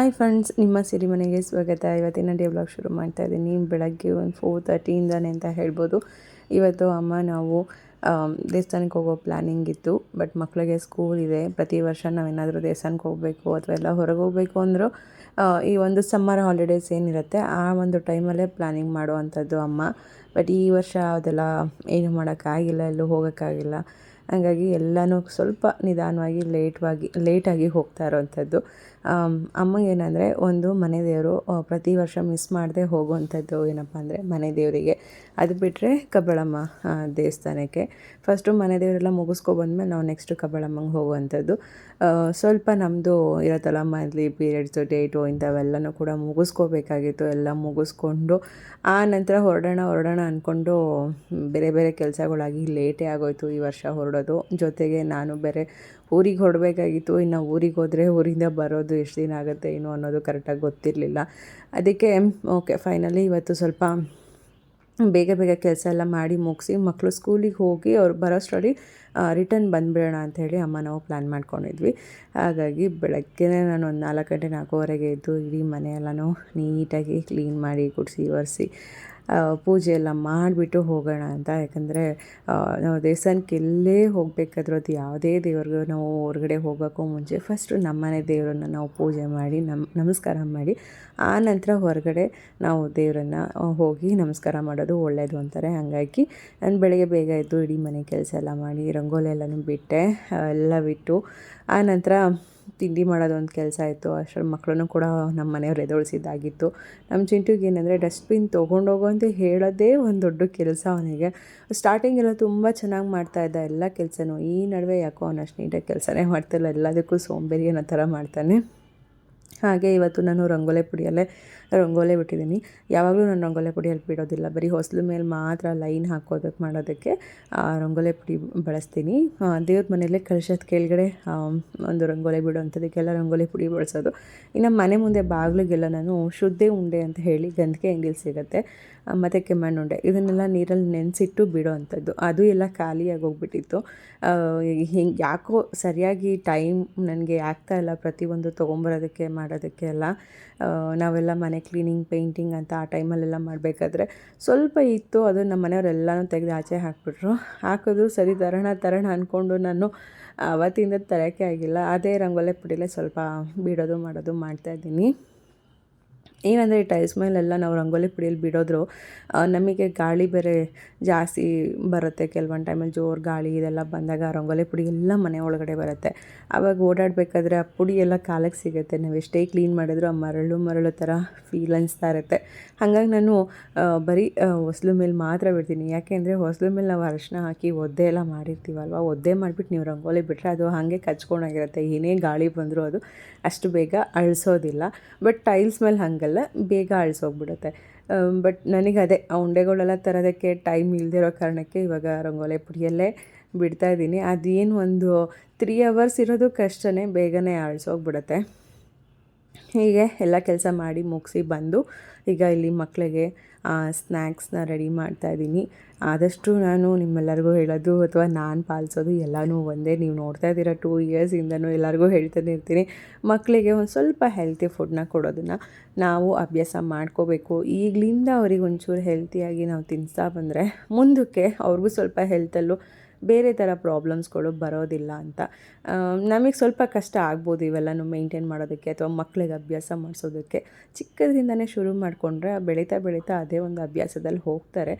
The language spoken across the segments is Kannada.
ಹಾಯ್ ಫ್ರೆಂಡ್ಸ್ ನಿಮ್ಮ ಸಿರಿಮನೆಗೆ ಸ್ವಾಗತ. ಇವತ್ತಿನ ಡೇ ವ್ಲಾಗ್ ಶುರು ಮಾಡ್ತಾ ಇದ್ದೀನಿ. ಬೆಳಗ್ಗೆ ಒಂದು ಫೋರ್ ತರ್ಟಿಯಿಂದಾನೆ ಅಂತ ಹೇಳ್ಬೋದು. ಇವತ್ತು ಅಮ್ಮ ನಾವು ದೇವಸ್ಥಾನಕ್ಕೆ ಹೋಗೋ ಪ್ಲ್ಯಾನಿಂಗ್ ಇತ್ತು ಬಟ್ ಮಕ್ಕಳಿಗೆ ಸ್ಕೂಲ್ ಇದೆ. ಪ್ರತಿ ವರ್ಷ ನಾವೇನಾದರೂ ದೇವಸ್ಥಾನಕ್ಕೆ ಹೋಗಬೇಕು ಅಥವಾ ಎಲ್ಲ ಹೊರಗೆ ಹೋಗಬೇಕು ಅಂದರೂ ಈ ಒಂದು ಸಮ್ಮರ್ ಹಾಲಿಡೇಸ್ ಏನಿರುತ್ತೆ, ಆ ಒಂದು ಟೈಮಲ್ಲೇ ಪ್ಲ್ಯಾನಿಂಗ್ ಮಾಡುವಂಥದ್ದು ಅಮ್ಮ. ಬಟ್ ಈ ವರ್ಷ ಅದೆಲ್ಲ ಏನು ಮಾಡೋಕ್ಕಾಗಿಲ್ಲ ಎಲ್ಲೂ ಹೋಗೋಕ್ಕಾಗಿಲ್ಲ ಹಾಗಾಗಿ ಎಲ್ಲನೂ ಸ್ವಲ್ಪ ನಿಧಾನವಾಗಿ ಲೇಟ್ವಾಗಿ ಲೇಟಾಗಿ ಹೋಗ್ತಾ ಇರೋವಂಥದ್ದು. ಅಮ್ಮಗೆ ಏನಂದರೆ ಒಂದು ಮನೆ ದೇವರು ಪ್ರತಿ ವರ್ಷ ಮಿಸ್ ಮಾಡದೆ ಹೋಗುವಂಥದ್ದು ಏನಪ್ಪ ಅಂದರೆ ಮನೆ ದೇವರಿಗೆ. ಅದು ಬಿಟ್ಟರೆ ಕಬ್ಬಳಮ್ಮ ದೇವಸ್ಥಾನಕ್ಕೆ. ಫಸ್ಟು ಮನೆ ದೇವರೆಲ್ಲ ಮುಗಿಸ್ಕೊಬಂದ್ಮೇಲೆ ನಾವು ನೆಕ್ಸ್ಟು ಕಬ್ಬಳಮ್ಮಂಗೆ ಹೋಗುವಂಥದ್ದು. ಸ್ವಲ್ಪ ನಮ್ಮದು ಇರತ್ತಲ್ಲ ಮಂತ್ಲಿ ಪೀರಿಯಡ್ಸು ಡೇಟು ಇಂಥವೆಲ್ಲನೂ ಕೂಡ ಮುಗಿಸ್ಕೋಬೇಕಾಗಿತ್ತು. ಎಲ್ಲ ಮುಗಿಸ್ಕೊಂಡು, ಆ ನಂತರ ಹೊರಡೋಣ ಹೊರಡೋಣ ಅಂದ್ಕೊಂಡು ಬೇರೆ ಬೇರೆ ಕೆಲಸಗಳಾಗಿ ಲೇಟೇ ಆಗೋಯ್ತು ಈ ವರ್ಷ ಹೊರಡೋದು. ಜೊತೆಗೆ ನಾನು ಬೇರೆ ಊರಿಗೆ ಹೊರಡಬೇಕಾಗಿತ್ತು. ಇನ್ನು ಊರಿಗೆ ಹೋದರೆ ಊರಿಂದ ಬರೋದು ಎಷ್ಟು ದಿನ ಆಗುತ್ತೆ, ಏನು ಅನ್ನೋದು ಕರೆಕ್ಟಾಗಿ ಗೊತ್ತಿರಲಿಲ್ಲ. ಅದಕ್ಕೆ ಓಕೆ ಫೈನಲಿ ಇವತ್ತು ಸ್ವಲ್ಪ ಬೇಗ ಬೇಗ ಕೆಲಸ ಎಲ್ಲ ಮಾಡಿ ಮುಗಿಸಿ ಮಕ್ಕಳು ಸ್ಕೂಲಿಗೆ ಹೋಗಿ ಅವ್ರು ಬರೋಷ್ಟರಲ್ಲಿ ರಿಟರ್ನ್ ಬಂದುಬಿಡೋಣ ಅಂಥೇಳಿ ಅಮ್ಮ ನಾವು ಪ್ಲ್ಯಾನ್ ಮಾಡ್ಕೊಂಡಿದ್ವಿ. ಹಾಗಾಗಿ ಬೆಳಗ್ಗೆನೇ ನಾನು ಒಂದು ನಾಲ್ಕು ಗಂಟೆ ನಾಲ್ಕೂವರೆಗೆ ಎದ್ದು ಇಡೀ ಮನೆಯೆಲ್ಲನೂ ನೀಟಾಗಿ ಕ್ಲೀನ್ ಮಾಡಿ, ಗುಡಿಸಿ, ಒರೆಸಿ ಪೂಜೆ ಎಲ್ಲ ಮಾಡಿಬಿಟ್ಟು ಹೋಗೋಣ ಅಂತ. ಯಾಕಂದರೆ ನಾವು ದೇವಸ್ಥಾನಕ್ಕೆ ಎಲ್ಲೇ ಹೋಗಬೇಕಾದ್ರೂ ಅದು ಯಾವುದೇ ದೇವ್ರಿಗೂ ನಾವು ಹೊರಗಡೆ ಹೋಗೋಕ್ಕೂ ಮುಂಚೆ ಫಸ್ಟು ನಮ್ಮನೆ ದೇವರನ್ನ ನಾವು ಪೂಜೆ ಮಾಡಿ, ನಮ್, ನಮಸ್ಕಾರ ಮಾಡಿ, ಆ ನಂತರ ಹೊರಗಡೆ ನಾವು ದೇವರನ್ನ ಹೋಗಿ ನಮಸ್ಕಾರ ಮಾಡೋದು ಒಳ್ಳೆಯದು ಅಂತಾರೆ. ಹಾಗಾಗಿ ನಾನು ಬೆಳಗ್ಗೆ ಬೇಗ ಎದ್ದು ಇಡೀ ಮನೆ ಕೆಲಸ ಎಲ್ಲ ಮಾಡಿ, ರಂಗೋಲಿ ಎಲ್ಲನೂ ಬಿಟ್ಟೆ ಎಲ್ಲ ಬಿಟ್ಟು, ಆ ನಂತರ ತಿಂಡಿ ಮಾಡೋದು ಒಂದು ಕೆಲಸ ಆಯಿತು. ಅಷ್ಟರಲ್ಲಿ ಮಕ್ಕಳನ್ನು ಕೂಡ ನಮ್ಮ ಮನೆಯವ್ರು ಎದೊಳಿಸಿದ್ದಾಗಿತ್ತು ನಮ್ಮ ಚಿಂಟುಗೆ ಏನಂದರೆ ಡಸ್ಟ್ಬಿನ್ ತೊಗೊಂಡೋಗು ಅಂತ ಹೇಳೋದೇ ಒಂದು ದೊಡ್ಡ ಕೆಲಸ ಅವನಿಗೆ. ಸ್ಟಾರ್ಟಿಂಗ್ ಎಲ್ಲ ತುಂಬ ಚೆನ್ನಾಗಿ ಮಾಡ್ತಾ ಇದ್ದ ಎಲ್ಲ ಕೆಲಸನೂ. ಈ ನಡುವೆ ಯಾಕೋ ಅವನು ಅಷ್ಟು ನೀಟಾಗಿ ಕೆಲಸನೇ ಮಾಡ್ತಿಲ್ಲ. ಎಲ್ಲದಕ್ಕೂ ಸೋಂಬೇರಿ ಅನ್ನೋ ಥರ ಮಾಡ್ತಾನೆ. ಹಾಗೆ ಇವತ್ತು ನಾನು ರಂಗೋಲೆ ಪುಡಿಯಲ್ಲೇ ರಂಗೋಲಿ ಬಿಟ್ಟಿದ್ದೀನಿ. ಯಾವಾಗಲೂ ನಾನು ರಂಗೋಲೆ ಪುಡಿ ಪುಡಿಯಲ್ಲಿ ಬಿಡೋದಿಲ್ಲ. ಬರೀ ಹೊಸ್ಲು ಮೇಲೆ ಮಾತ್ರ ಲೈನ್ ಹಾಕೋದಕ್ಕೆ ಮಾಡೋದಕ್ಕೆ ರಂಗೋಲಿ ಪುಡಿ ಬಳಸ್ತೀನಿ. ದೇವ್ರ ಮನೆಯಲ್ಲೇ ಕಲಶದ ಕೆಳಗಡೆ ಒಂದು ರಂಗೋಲಿ ಬಿಡೋವಂಥದ್ದಕ್ಕೆಲ್ಲ ರಂಗೋಲಿ ಪುಡಿ ಬಳಸೋದು. ಇನ್ನು ಮನೆ ಮುಂದೆ ಬಾಗಿಲಿಗೆಲ್ಲ ನಾನು ಶುದ್ಧೆ ಉಂಡೆ ಅಂತ ಹೇಳಿ ಗಂಧಿಗೆ ಹೆಂಗಿಲ್ ಸಿಗುತ್ತೆ. ಮತ್ತು ಕೆಮ್ಮಣ್ಣುಂಡೆ ಇದನ್ನೆಲ್ಲ ನೀರಲ್ಲಿ ನೆನೆಸಿಟ್ಟು ಬಿಡೋ ಅಂಥದ್ದು ಅದು ಎಲ್ಲ ಖಾಲಿಯಾಗಿ ಹೋಗ್ಬಿಟ್ಟಿತ್ತು. ಹಿಂಗೆ ಯಾಕೋ ಸರಿಯಾಗಿ ಟೈಮ್ ನನಗೆ ಆಗ್ತಾ ಇಲ್ಲ ಪ್ರತಿಯೊಂದು ತೊಗೊಂಬರೋದಕ್ಕೆ ಮಾಡೋದಕ್ಕೆ ಎಲ್ಲ. ನಾವೆಲ್ಲ ಮನೆ ಕ್ಲೀನಿಂಗ್ ಪೇಂಟಿಂಗ್ ಅಂತ ಆ ಟೈಮಲ್ಲೆಲ್ಲ ಮಾಡಬೇಕಾದ್ರೆ ಸ್ವಲ್ಪ ಇತ್ತು, ಅದು ನಮ್ಮ ಮನೆಯವರೆಲ್ಲನೂ ತೆಗೆದು ಆಚೆ ಹಾಕಿಬಿಟ್ರು. ಹಾಕಿದ್ರು ಸರಿ, ತರೋಣ ತರೋಣ ಅಂದ್ಕೊಂಡು ನಾನು ಅವತ್ತಿಂದ ತರೋಕ್ಕೆ ಆಗಿಲ್ಲ. ಅದೇ ರಂಗೋಲೆ ಪುಡಿಲೇ ಸ್ವಲ್ಪ ಬಿಡೋದು, ಮಾಡೋದು ಮಾಡ್ತಾಯಿದ್ದೀನಿ ಏನಂದರೆ ಈ ಟೈಲ್ಸ್ ಮೇಲೆಲ್ಲ ನಾವು ರಂಗೋಲಿ ಪುಡಿಯಲ್ಲಿ ಬಿಡೋದ್ರು ನಮಗೆ ಗಾಳಿ ಬೇರೆ ಜಾಸ್ತಿ ಬರುತ್ತೆ. ಕೆಲವೊಂದು ಟೈಮಲ್ಲಿ ಜೋರು ಗಾಳಿ ಇದೆಲ್ಲ ಬಂದಾಗ ರಂಗೋಲಿ ಪುಡಿ ಎಲ್ಲ ಮನೆ ಒಳಗಡೆ ಬರುತ್ತೆ. ಆವಾಗ ಓಡಾಡಬೇಕಾದ್ರೆ ಆ ಪುಡಿ ಎಲ್ಲ ಕಾಲಕ್ಕೆ ಸಿಗುತ್ತೆ. ನಾವು ಎಷ್ಟೇ ಕ್ಲೀನ್ ಮಾಡಿದ್ರು ಆ ಮರಳು ಮರಳು ಥರ ಫೀಲ್ ಅನಿಸ್ತಾ ಇರುತ್ತೆ. ಹಾಗಾಗಿ ನಾನು ಬರೀ ಹೊಸ್ಲು ಮೇಲೆ ಮಾತ್ರ ಬಿಡ್ತೀನಿ. ಯಾಕೆಂದರೆ ಹೊಸಲು ಮೇಲೆ ನಾವು ಅರಶಿನ ಹಾಕಿ ಒದ್ದೆ ಎಲ್ಲ ಮಾಡಿರ್ತೀವಲ್ವ? ಒದ್ದೆ ಮಾಡಿಬಿಟ್ಟು ನೀವು ರಂಗೋಲಿ ಬಿಟ್ಟರೆ ಅದು ಹಾಗೆ ಕಚ್ಕೊಂಡಾಗಿರುತ್ತೆ. ಏನೇ ಗಾಳಿ ಬಂದರೂ ಅದು ಅಷ್ಟು ಬೇಗ ಅಳಿಸೋದಿಲ್ಲ. ಬಟ್ ಟೈಲ್ಸ್ ಮೇಲೆ ಹಾಗಲ್ಲ. ಬೇಗ ಅಳಿಸೋಗ್ಬಿಡುತ್ತೆ. ಬಟ್ ನನಗೆ ಅದೇ, ಆ ಉಂಡೆಗಳೆಲ್ಲ ತರೋದಕ್ಕೆ ಟೈಮ್ ಇಲ್ಲದಿರೋ ಕಾರಣಕ್ಕೆ ಇವಾಗ ರಂಗೋಲೆ ಪುಡಿಯಲ್ಲೇ ಬಿಡ್ತಾ ಇದ್ದೀನಿ. ಅದೇನು ಒಂದು ತ್ರೀ ಅವರ್ಸ್ ಇರೋದು ಕಷ್ಟನೇ, ಬೇಗನೆ ಅಳಿಸೋಗ್ಬಿಡುತ್ತೆ. ಹೀಗೆ ಎಲ್ಲ ಕೆಲಸ ಮಾಡಿ ಮುಗಿಸಿ ಬಂದು ಈಗ ಇಲ್ಲಿ ಮಕ್ಕಳಿಗೆ ಸ್ನ್ಯಾಕ್ಸ್ನ ರೆಡಿ ಮಾಡ್ತಾ ಇದ್ದೀನಿ. ಆದಷ್ಟು ನಾನು ನಿಮ್ಮೆಲ್ಲರಿಗೂ ಹೇಳೋದು ಅಥವಾ ನಾನು ಪಾಲಿಸೋದು ಎಲ್ಲನೂ ಒಂದೇ. ನೀವು ನೋಡ್ತಾ ಇದ್ದೀರ ಟೂ ಇಯರ್ಸಿಂದನೂ ಎಲ್ಲರಿಗೂ ಹೇಳ್ತಾನೆ ಇರ್ತೀನಿ. ಮಕ್ಕಳಿಗೆ ಒಂದು ಸ್ವಲ್ಪ ಹೆಲ್ತಿ ಫುಡ್ನ ಕೊಡೋದನ್ನು ನಾವು ಅಭ್ಯಾಸ ಮಾಡ್ಕೋಬೇಕು. ಈಗಲಿಂದ ಅವ್ರಿಗೆ ಒಂಚೂರು ಹೆಲ್ತಿಯಾಗಿ ನಾವು ತಿನ್ನಿಸ್ತಾ ಬಂದರೆ ಮುಂದಕ್ಕೆ ಅವ್ರಿಗೂ ಸ್ವಲ್ಪ ಹೆಲ್ತಲ್ಲೂ ಬೇರೆ ಥರ ಪ್ರಾಬ್ಲಮ್ಸ್ಗಳು ಬರೋದಿಲ್ಲ ಅಂತ. ನಮಗೆ ಸ್ವಲ್ಪ ಕಷ್ಟ ಆಗ್ಬೋದು ಇವೆಲ್ಲನೂ ಮೇಂಟೈನ್ ಮಾಡೋದಕ್ಕೆ ಅಥವಾ ಮಕ್ಕಳಿಗೆ ಅಭ್ಯಾಸ ಮಾಡಿಸೋದಕ್ಕೆ. ಚಿಕ್ಕದ್ರಿಂದನೇ ಶುರು ಮಾಡಿಕೊಂಡ್ರೆ ಬೆಳೀತಾ ಬೆಳೀತಾ ಅದೇ ಒಂದು ಅಭ್ಯಾಸದಲ್ಲಿ ಹೋಗ್ತಾರೆ.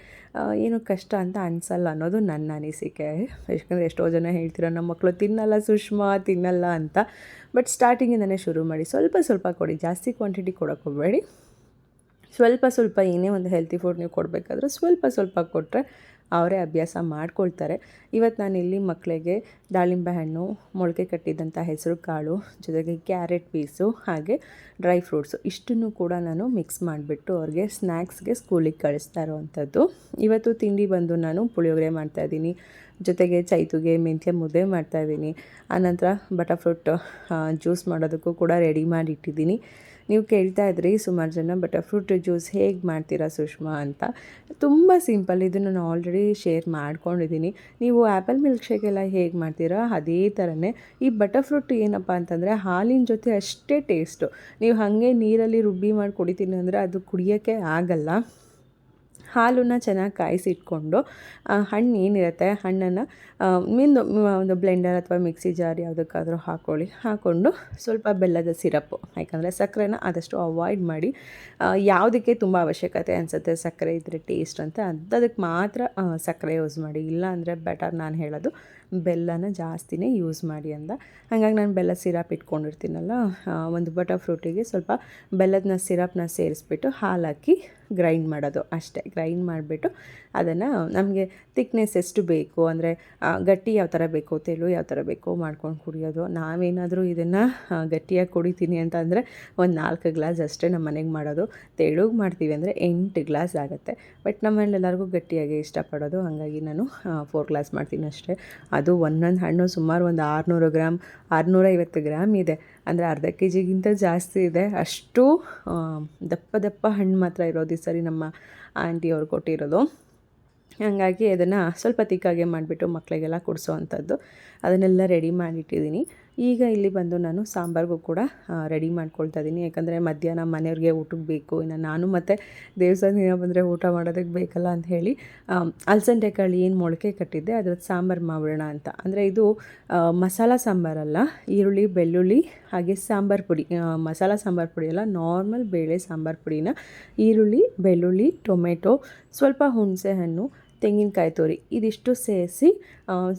ಏನು ಕಷ್ಟ ಅಂತ ಅನಿಸಲ್ಲ ಅನ್ನೋದು ನನ್ನ ಅನಿಸಿಕೆ. ಯಾಕಂದರೆ ಎಷ್ಟೋ ಜನ ಹೇಳ್ತೀರ ನಮ್ಮ ಮಕ್ಕಳು ತಿನ್ನಲ್ಲ ಸುಷ್ಮಾ, ತಿನ್ನಲ್ಲ ಅಂತ. ಬಟ್ ಸ್ಟಾರ್ಟಿಂಗಿಂದನೇ ಶುರು ಮಾಡಿ. ಸ್ವಲ್ಪ ಸ್ವಲ್ಪ ಕೊಡಿ, ಜಾಸ್ತಿ ಕ್ವಾಂಟಿಟಿ ಕೊಡೋಕೆ ಹೋಗಬೇಡಿ. ಸ್ವಲ್ಪ ಸ್ವಲ್ಪ ಏನೇ ಒಂದು ಹೆಲ್ತಿ ಫುಡ್ ನೀವು ಕೊಡಬೇಕಾದ್ರೂ ಸ್ವಲ್ಪ ಸ್ವಲ್ಪ ಕೊಟ್ಟರೆ ಅವರೇ ಅಭ್ಯಾಸ ಮಾಡ್ಕೊಳ್ತಾರೆ. ಇವತ್ತು ನಾನು ಇಲ್ಲಿ ಮಕ್ಕಳಿಗೆ ದಾಳಿಂಬೆ ಹಣ್ಣು, ಮೊಳಕೆ ಕಟ್ಟಿದಂಥ ಹೆಸರು ಕಾಳು, ಜೊತೆಗೆ ಕ್ಯಾರೆಟ್ ಪೀಸು, ಹಾಗೆ ಡ್ರೈ ಫ್ರೂಟ್ಸು ಇಷ್ಟನ್ನು ಕೂಡ ನಾನು ಮಿಕ್ಸ್ ಮಾಡಿಬಿಟ್ಟು ಅವ್ರಿಗೆ ಸ್ನ್ಯಾಕ್ಸ್ಗೆ ಸ್ಕೂಲಿಗೆ ಕಳಿಸ್ತಾ ಇರೋವಂಥದ್ದು. ಇವತ್ತು ತಿಂಡಿ ಬಂದು ನಾನು ಪುಳಿಯೋಗರೆ ಮಾಡ್ತಾಯಿದ್ದೀನಿ ಜೊತೆಗೆ ಚೈತುಗೆ, ಮೆಂತ್ಯ ಮುದ್ದೆ ಮಾಡ್ತಾಯಿದ್ದೀನಿ ಆನಂತರ ಬಟರ್ ಫ್ರೂಟ್ ಜ್ಯೂಸ್ ಮಾಡೋದಕ್ಕೂ ಕೂಡ ರೆಡಿ ಮಾಡಿ ಇಟ್ಟಿದ್ದೀನಿ. ನೀವು ಕೇಳ್ತಾ ಇದ್ರಿ ಸುಮಾರು ಜನ ಬಟ್ ಫ್ರೂಟ್ ಜ್ಯೂಸ್ ಹೇಗೆ ಮಾಡ್ತೀರಾ ಸುಷ್ಮಾ ಅಂತ. ತುಂಬ ಸಿಂಪಲ್ ಇದು ನಾನು ಆಲ್ರೆಡಿ ಶೇರ್ ಮಾಡ್ಕೊಂಡಿದ್ದೀನಿ. ನೀವು ಆ್ಯಪಲ್ ಮಿಲ್ಕ್ ಶೇಕ್ ಎಲ್ಲ ಹೇಗೆ ಮಾಡ್ತೀರಾ? ಅದೇ ಥರನೇ ಈ ಬಟರ್ ಫ್ರೂಟ್ ಏನಪ್ಪ ಅಂತಂದರೆ ಹಾಲಿನ ಜೊತೆ ಅಷ್ಟೇ ಟೇಸ್ಟು ನೀವು ಹಾಗೆ ನೀರಲ್ಲಿ ರುಬ್ಬಿ ಮಾಡಿ ಕುಡಿತೀನಿ ಅಂದರೆ ಅದು ಕುಡಿಯೋಕ್ಕೆ ಆಗಲ್ಲ. ಹಾಲನ್ನು ಚೆನ್ನಾಗಿ ಕಾಯಿಸಿಟ್ಕೊಂಡು ಹಣ್ಣು ಏನಿರುತ್ತೆ, ಹಣ್ಣನ್ನು ಮಿಂದು ಒಂದು ಬ್ಲೆಂಡರ್ ಅಥವಾ ಮಿಕ್ಸಿ ಜಾರ್ ಯಾವುದಕ್ಕಾದರೂ ಹಾಕ್ಕೊಳ್ಳಿ ಹಾಕ್ಕೊಂಡು ಸ್ವಲ್ಪ ಬೆಲ್ಲದ ಸಿರಪ್ಪು ಯಾಕಂದರೆ ಸಕ್ಕರೆನ ಆದಷ್ಟು ಅವಾಯ್ಡ್ ಮಾಡಿ ಯಾವುದಕ್ಕೆ ತುಂಬ ಅವಶ್ಯಕತೆ ಅನಿಸುತ್ತೆ ಸಕ್ಕರೆ ಇದ್ದರೆ ಟೇಸ್ಟ್ ಅಂತ ಅದಕ್ಕೆ ಮಾತ್ರ ಸಕ್ಕರೆ ಯೂಸ್ ಮಾಡಿ. ಇಲ್ಲ ಅಂದರೆ ಬೆಟರ್ ನಾನು ಹೇಳೋದು ಬೆಲ್ಲನ ಜಾಸ್ತಿನೇ ಯೂಸ್ ಮಾಡಿ ಅಂದ. ಹಾಗಾಗಿ ನಾನು ಬೆಲ್ಲ ಸಿರಪ್ ಇಟ್ಕೊಂಡಿರ್ತೀನಲ್ಲ ಒಂದು ಬಟರ್ ಫ್ರೂಟಿಗೆ ಸ್ವಲ್ಪ ಬೆಲ್ಲದನ್ನ ಸಿರಪ್ನ ಸೇರಿಸ್ಬಿಟ್ಟು ಹಾಲು ಹಾಕಿ ಗ್ರೈಂಡ್ ಮಾಡೋದು ಅಷ್ಟೇ. ಗ್ರೈಂಡ್ ಮಾಡಿಬಿಟ್ಟು ಅದನ್ನು ನಮಗೆ ತಿಕ್ನೆಸ್ ಎಷ್ಟು ಬೇಕು, ಅಂದರೆ ಗಟ್ಟಿ ಯಾವ ಥರ ಬೇಕು, ತೆಳು ಯಾವ ಥರ ಬೇಕು ಮಾಡ್ಕೊಂಡು ಕುಡಿಯೋದು. ನಾವೇನಾದರೂ ಇದನ್ನು ಗಟ್ಟಿಯಾಗಿ ಕುಡಿತೀನಿ ಅಂತ ಅಂದರೆ ಒಂದು ನಾಲ್ಕು ಗ್ಲಾಸ್ ಅಷ್ಟೇ ನಮ್ಮ ಮನೆಗೆ ಮಾಡೋದು. ತೆಳುಗೆ ಮಾಡ್ತೀವಿ ಅಂದರೆ ಎಂಟು ಗ್ಲಾಸ್ ಆಗುತ್ತೆ. ಬಟ್ ನಮ್ಮಲ್ಲಿ ಎಲ್ಲರಿಗೂ ಗಟ್ಟಿಯಾಗಿ ಇಷ್ಟಪಡೋದು. ಹಾಗಾಗಿ ನಾನು ಫೋರ್ ಗ್ಲಾಸ್ ಮಾಡ್ತೀನಿ ಅಷ್ಟೇ. ಅದು ಒಂದೊಂದು ಹಣ್ಣು ಸುಮಾರು ಒಂದು ಆರುನೂರು ಗ್ರಾಮ್ ಆರುನೂರೈವತ್ತು ಗ್ರಾಮ್ ಇದೆ. ಅಂದರೆ ಅರ್ಧ ಕೆ ಜಿಗಿಂತ ಜಾಸ್ತಿ ಇದೆ. ಅಷ್ಟು ದಪ್ಪ ದಪ್ಪ ಹಣ್ಣು ಮಾತ್ರ ಇರೋದು ಈ ಸರಿ ನಮ್ಮ ಆಂಟಿಯವ್ರು ಕೊಟ್ಟಿರೋದು. ಹಾಗಾಗಿ ಅದನ್ನು ಸ್ವಲ್ಪ ತಿಕ್ಕಾಗೆ ಮಾಡಿಬಿಟ್ಟು ಮಕ್ಕಳಿಗೆಲ್ಲ ಕೊಡಿಸೋ ಅಂಥದ್ದು. ಅದನ್ನೆಲ್ಲ ರೆಡಿ ಮಾಡಿಟ್ಟಿದ್ದೀನಿ. ಈಗ ಇಲ್ಲಿ ಬಂದು ನಾನು ಸಾಂಬಾರಿಗೂ ಕೂಡ ರೆಡಿ ಮಾಡ್ಕೊಳ್ತಾ ಇದ್ದೀನಿ ಯಾಕಂದರೆ ಮಧ್ಯಾಹ್ನ ಮನೆಯವ್ರಿಗೆ ಊಟಕ್ಕೆ ಬೇಕು. ಇನ್ನು ನಾನು ಮತ್ತು ದೇವಸ್ಥಾನ ಬಂದರೆ ಊಟ ಮಾಡೋದಕ್ಕೆ ಬೇಕಲ್ಲ ಅಂತ ಹೇಳಿ ಅಲಸಂದೆ ಕಾಳು ಏನು ಮೊಳಕೆ ಕಟ್ಟಿದ್ದೆ, ಅದ್ರದ್ದು ಸಾಂಬಾರು ಮಾಡೋಣ ಅಂತ. ಅಂದರೆ ಇದು ಮಸಾಲ ಸಾಂಬಾರಲ್ಲ, ಈರುಳ್ಳಿ, ಬೆಳ್ಳುಳ್ಳಿ, ಹಾಗೆ ಸಾಂಬಾರು ಪುಡಿ ಮಸಾಲ ಸಾಂಬಾರು ಪುಡಿ ಅಲ್ಲ, ನಾರ್ಮಲ್ ಬೇಳೆ ಸಾಂಬಾರು ಪುಡಿನ ಈರುಳ್ಳಿ, ಬೆಳ್ಳುಳ್ಳಿ, ಟೊಮೆಟೊ, ಸ್ವಲ್ಪ ಹುಣಸೆ ಹಣ್ಣು ತೆಂಗಿನಕಾಯಿ ತುರಿ ಇದಿಷ್ಟು ಸೇರಿಸಿ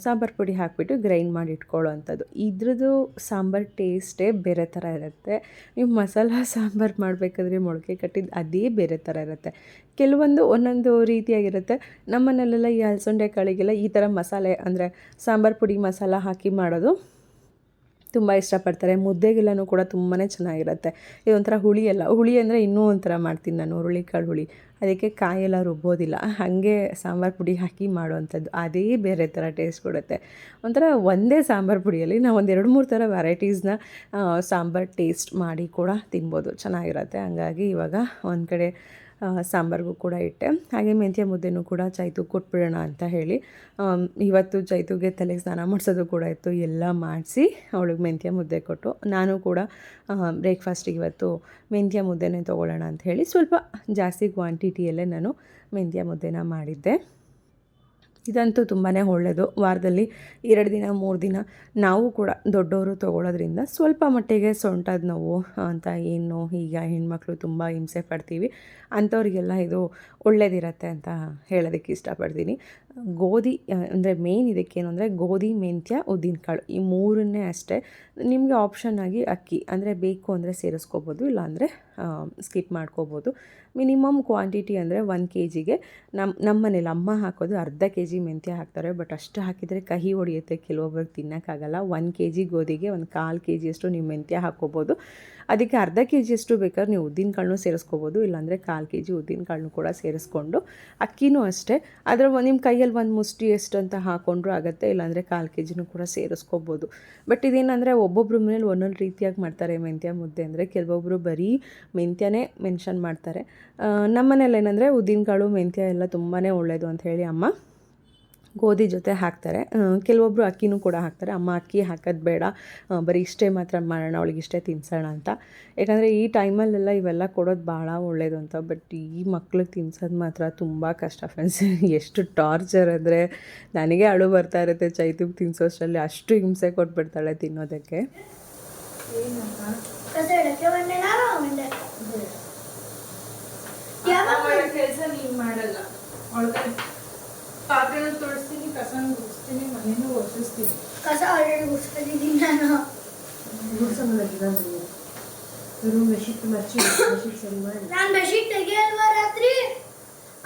ಸಾಂಬಾರು ಪುಡಿ ಹಾಕಿಬಿಟ್ಟು ಗ್ರೈಂಡ್ ಮಾಡಿ ಇಟ್ಕೊಳ್ಳೋ ಅಂಥದ್ದು ಇದ್ರದ್ದು ಸಾಂಬಾರು ಟೇಸ್ಟೇ ಬೇರೆ ಥರ ಇರುತ್ತೆ. ನೀವು ಮಸಾಲ ಸಾಂಬಾರು ಮಾಡಬೇಕಾದ್ರೆ ಮೊಳಕೆ ಕಟ್ಟಿದ್ದು ಅದೇ ಬೇರೆ ಥರ ಇರುತ್ತೆ. ಕೆಲವೊಂದು ಒಂದೊಂದು ರೀತಿಯಾಗಿರುತ್ತೆ. ನಮ್ಮನೆಯಲ್ಲೆಲ್ಲ ಈ ಅಲಸಂಡೆ ಕಾಳಿಗೆಲ್ಲ ಈ ಥರ ಮಸಾಲೆ, ಅಂದರೆ ಸಾಂಬಾರು ಪುಡಿ ಮಸಾಲ ಹಾಕಿ ಮಾಡೋದು ತುಂಬ ಇಷ್ಟಪಡ್ತಾರೆ. ಮುದ್ದೆಗೆಲ್ಲನೂ ಕೂಡ ತುಂಬಾ ಚೆನ್ನಾಗಿರುತ್ತೆ. ಇದೊಂಥರ ಹುಳಿ ಅಲ್ಲ. ಹುಳಿ ಅಂದರೆ ಇನ್ನೂ ಒಂಥರ ಮಾಡ್ತೀನಿ ನಾನು, ಹುರುಳಿಕಾಳು ಹುಳಿ. ಅದಕ್ಕೆ ಕಾಯೆಲ್ಲ ರುಬ್ಬೋದಿಲ್ಲ. ಹಾಗೆ ಸಾಂಬಾರು ಪುಡಿ ಹಾಕಿ ಮಾಡುವಂಥದ್ದು. ಅದೇ ಬೇರೆ ಥರ ಟೇಸ್ಟ್ ಕೊಡುತ್ತೆ. ಒಂಥರ ಒಂದೇ ಸಾಂಬಾರು ಪುಡಿಯಲ್ಲಿ ನಾವು ಒಂದು ಎರಡು ಮೂರು ಥರ ವೆರೈಟೀಸ್ನ ಸಾಂಬಾರು ಟೇಸ್ಟ್ ಮಾಡಿ ಕೂಡ ತಿನ್ಬೋದು. ಚೆನ್ನಾಗಿರುತ್ತೆ. ಹಂಗಾಗಿ ಇವಾಗ ಒಂದು ಕಡೆ ಸಾಂಬಾರ್ಗೂ ಕೂಡ ಇಟ್ಟೆ. ಹಾಗೆ ಮೆಂತ್ಯ ಮುದ್ದೆನೂ ಕೂಡ ಚೈತು ಕೊಟ್ಬಿಡೋಣ ಅಂತ ಹೇಳಿ ಇವತ್ತು ಚೈತುಗೆ ತಲೆಗೆ ಸ್ನಾನ ಮಾಡಿಸೋದು ಕೂಡ ಇತ್ತು. ಎಲ್ಲ ಮಾಡಿಸಿ ಅವಳಿಗೆ ಮೆಂತ್ಯ ಮುದ್ದೆ ಕೊಟ್ಟು, ನಾನು ಕೂಡ ಬ್ರೇಕ್ಫಾಸ್ಟಿಗೆ ಇವತ್ತು ಮೆಂತ್ಯ ಮುದ್ದೆನೇ ತೊಗೊಳ್ಳೋಣ ಅಂತ ಹೇಳಿ ಸ್ವಲ್ಪ ಜಾಸ್ತಿ ಕ್ವಾಂಟಿಟಿಯಲ್ಲೇ ನಾನು ಮೆಂತ್ಯ ಮುದ್ದೆನ ಮಾಡಿದ್ದೆ. ಇದಂತೂ ತುಂಬಾ ಒಳ್ಳೆಯದು ವಾರದಲ್ಲಿ ಎರಡು ದಿನ, ಮೂರು ದಿನ ನಾವು ಕೂಡ ದೊಡ್ಡವರು ತೊಗೊಳೋದ್ರಿಂದ ಸ್ವಲ್ಪ ಮಟ್ಟಿಗೆ ಸೊಂಟದ ನೋವು ಅಂತ ಏನು ಈಗ ಹೆಣ್ಮಕ್ಳು ತುಂಬ ಹಿಂಸೆ ಪಡ್ತೀವಿ. ಅಂಥವ್ರಿಗೆಲ್ಲ ಇದು ಒಳ್ಳೇದಿರತ್ತೆ ಅಂತ ಹೇಳೋದಕ್ಕೆ ಇಷ್ಟಪಡ್ತೀನಿ. ಗೋಧಿ ಅಂದರೆ ಮೇನ್ ಇದಕ್ಕೇನು ಅಂದರೆ ಗೋಧಿ, ಮೆಂತ್ಯ ಉದ್ದಿನಕಾಳು ಈ ಮೂರನ್ನೇ ಅಷ್ಟೇ. ನಿಮಗೆ ಆಪ್ಷನ್ ಆಗಿ ಅಕ್ಕಿ, ಅಂದರೆ ಬೇಕು ಅಂದರೆ ಸೇರಿಸ್ಕೋಬೋದು, ಇಲ್ಲಾಂದರೆ ಸ್ಕಿಪ್ ಮಾಡ್ಕೋಬೋದು. ಮಿನಿಮಮ್ ಕ್ವಾಂಟಿಟಿ ಅಂದರೆ ಒನ್ ಕೆ ಜಿಗೆ ನಮ್ಮ ನಮ್ಮ ಮನೇಲಿ ಅಮ್ಮ ಹಾಕೋದು ಅರ್ಧ ಕೆ ಜಿ ಮೆಂತ್ಯ ಹಾಕ್ತಾರೆ ಬಟ್ ಅಷ್ಟು ಹಾಕಿದರೆ ಕಹಿ ಹೊಡೆಯುತ್ತೆ. ಕೆಲವೊಬ್ರಿಗೆ ತಿನ್ನೋಕ್ಕಾಗಲ್ಲ. ಒನ್ ಕೆ ಜಿ ಗೋಧಿಗೆ ಒಂದು ಕಾಲು ಕೆ ಜಿಯಷ್ಟು ನೀವು ಮೆಂತ್ಯ ಹಾಕ್ಕೋಬೋದು. ಅದಕ್ಕೆ ಅರ್ಧ ಕೆ ಜಿಯಷ್ಟು ಬೇಕಾದ್ರೆ ನೀವು ಉದ್ದಿನಕಾಳನ್ನು ಸೇರಿಸ್ಕೋಬೋದು, ಇಲ್ಲಾಂದರೆ ಕಾಲು ಕೆ ಜಿ ಉದ್ದಿನಕಾಳನ್ನು ಕೂಡ ಸೇರಿಸ್ಕೊಂಡು ಅಕ್ಕಿನೂ ಅಷ್ಟೇ. ಅದರ ನಿಮ್ಮ ಕೈಯಲ್ಲಿ ಒಂದು ಮುಷ್ಟಿ ಎಷ್ಟು ಅಂತ ಹಾಕ್ಕೊಂಡ್ರೂ ಆಗುತ್ತೆ, ಇಲ್ಲಾಂದರೆ ಕಾಲು ಕೆ ಜಿನೂ ಕೂಡ ಸೇರಿಸ್ಕೋಬೋದು. ಬಟ್ ಇದೇನಂದರೆ ಒಬ್ಬೊಬ್ಬರ ಮನೇಲಿ ಒಂದೊಂದು ರೀತಿಯಾಗಿ ಮಾಡ್ತಾರೆ ಮೆಂತ್ಯ ಮುದ್ದೆ ಅಂದರೆ ಕೆಲವೊಬ್ಬರು ಬರೀ ಮೆಂತ್ಯನೇ ಮೆನ್ಷನ್ ಮಾಡ್ತಾರೆ. ನಮ್ಮ ಮನೇಲಿ ಏನಂದರೆ ಉದ್ದಿನಕಾಳು, ಮೆಂತ್ಯ ಎಲ್ಲ ತುಂಬಾ ಒಳ್ಳೆಯದು ಅಂತ ಹೇಳಿ ಅಮ್ಮ. ಗೋಧಿ ಜೊತೆ ಹಾಕ್ತಾರೆ. ಕೆಲವೊಬ್ಬರು ಅಕ್ಕಿನೂ ಕೂಡ ಹಾಕ್ತಾರೆ. ಅಮ್ಮ ಅಕ್ಕಿ ಹಾಕೋದು ಬೇಡ. ಬರೀ ಇಷ್ಟೇ ಮಾತ್ರ ಮಾಡೋಣ ಅವಳಿಗೆ ಇಷ್ಟೇ ತಿನ್ಸೋಣ ಅಂತ. ಯಾಕಂದರೆ ಈ ಟೈಮಲ್ಲೆಲ್ಲ ಇವೆಲ್ಲ ಕೊಡೋದು ಭಾಳ ಒಳ್ಳೇದು ಅಂತ. ಬಟ್ ಈ ಮಕ್ಳಿಗೆ ತಿನ್ಸೋದು ಮಾತ್ರ ತುಂಬ ಕಷ್ಟ ಫ್ರೆಂಡ್ಸ್ ಎಷ್ಟು ಟಾರ್ಚರ್ ಅಂದರೆ ನನಗೆ ಅಳು ಬರ್ತಾ ಇರುತ್ತೆ ಚೈತಿಗೆ ತಿನ್ಸೋಷ್ಟರಲ್ಲಿ. ಅಷ್ಟು ಹಿಂಸೆ ಕೊಟ್ಬಿಡ್ತಾಳೆ ತಿನ್ನೋದಕ್ಕೆ. ಕೆಲಸ ನೀನು ಮಾಡಲ್ಲ. ಒಳಗಡೆ ಪಾತ್ರೆನೂ ತೊಳಿಸ್ತೀನಿ ಕಸನ ಗುಡಿಸ್ತೀನಿ ಮನೆಯೂ ಒರೆಸ್ತೀನಿ ಕಸ ಆಲ್ರೆಡಿ ಗುಡಿಸ್ಕೊಂಡಿದ್ದೀನಿ ನಾನು. ರೂಮ್ ಬೆಡ್ಶೀಟ್ ಮರ್ಚಿ ಬೆಡ್ಶೀಟ್ ಸರಿ ಮಾಡಿ. ನಾನು ಬೆಡ್ಶೀಟ್ ತೆಗಿಯಲ್ವಾ ರಾತ್ರಿ?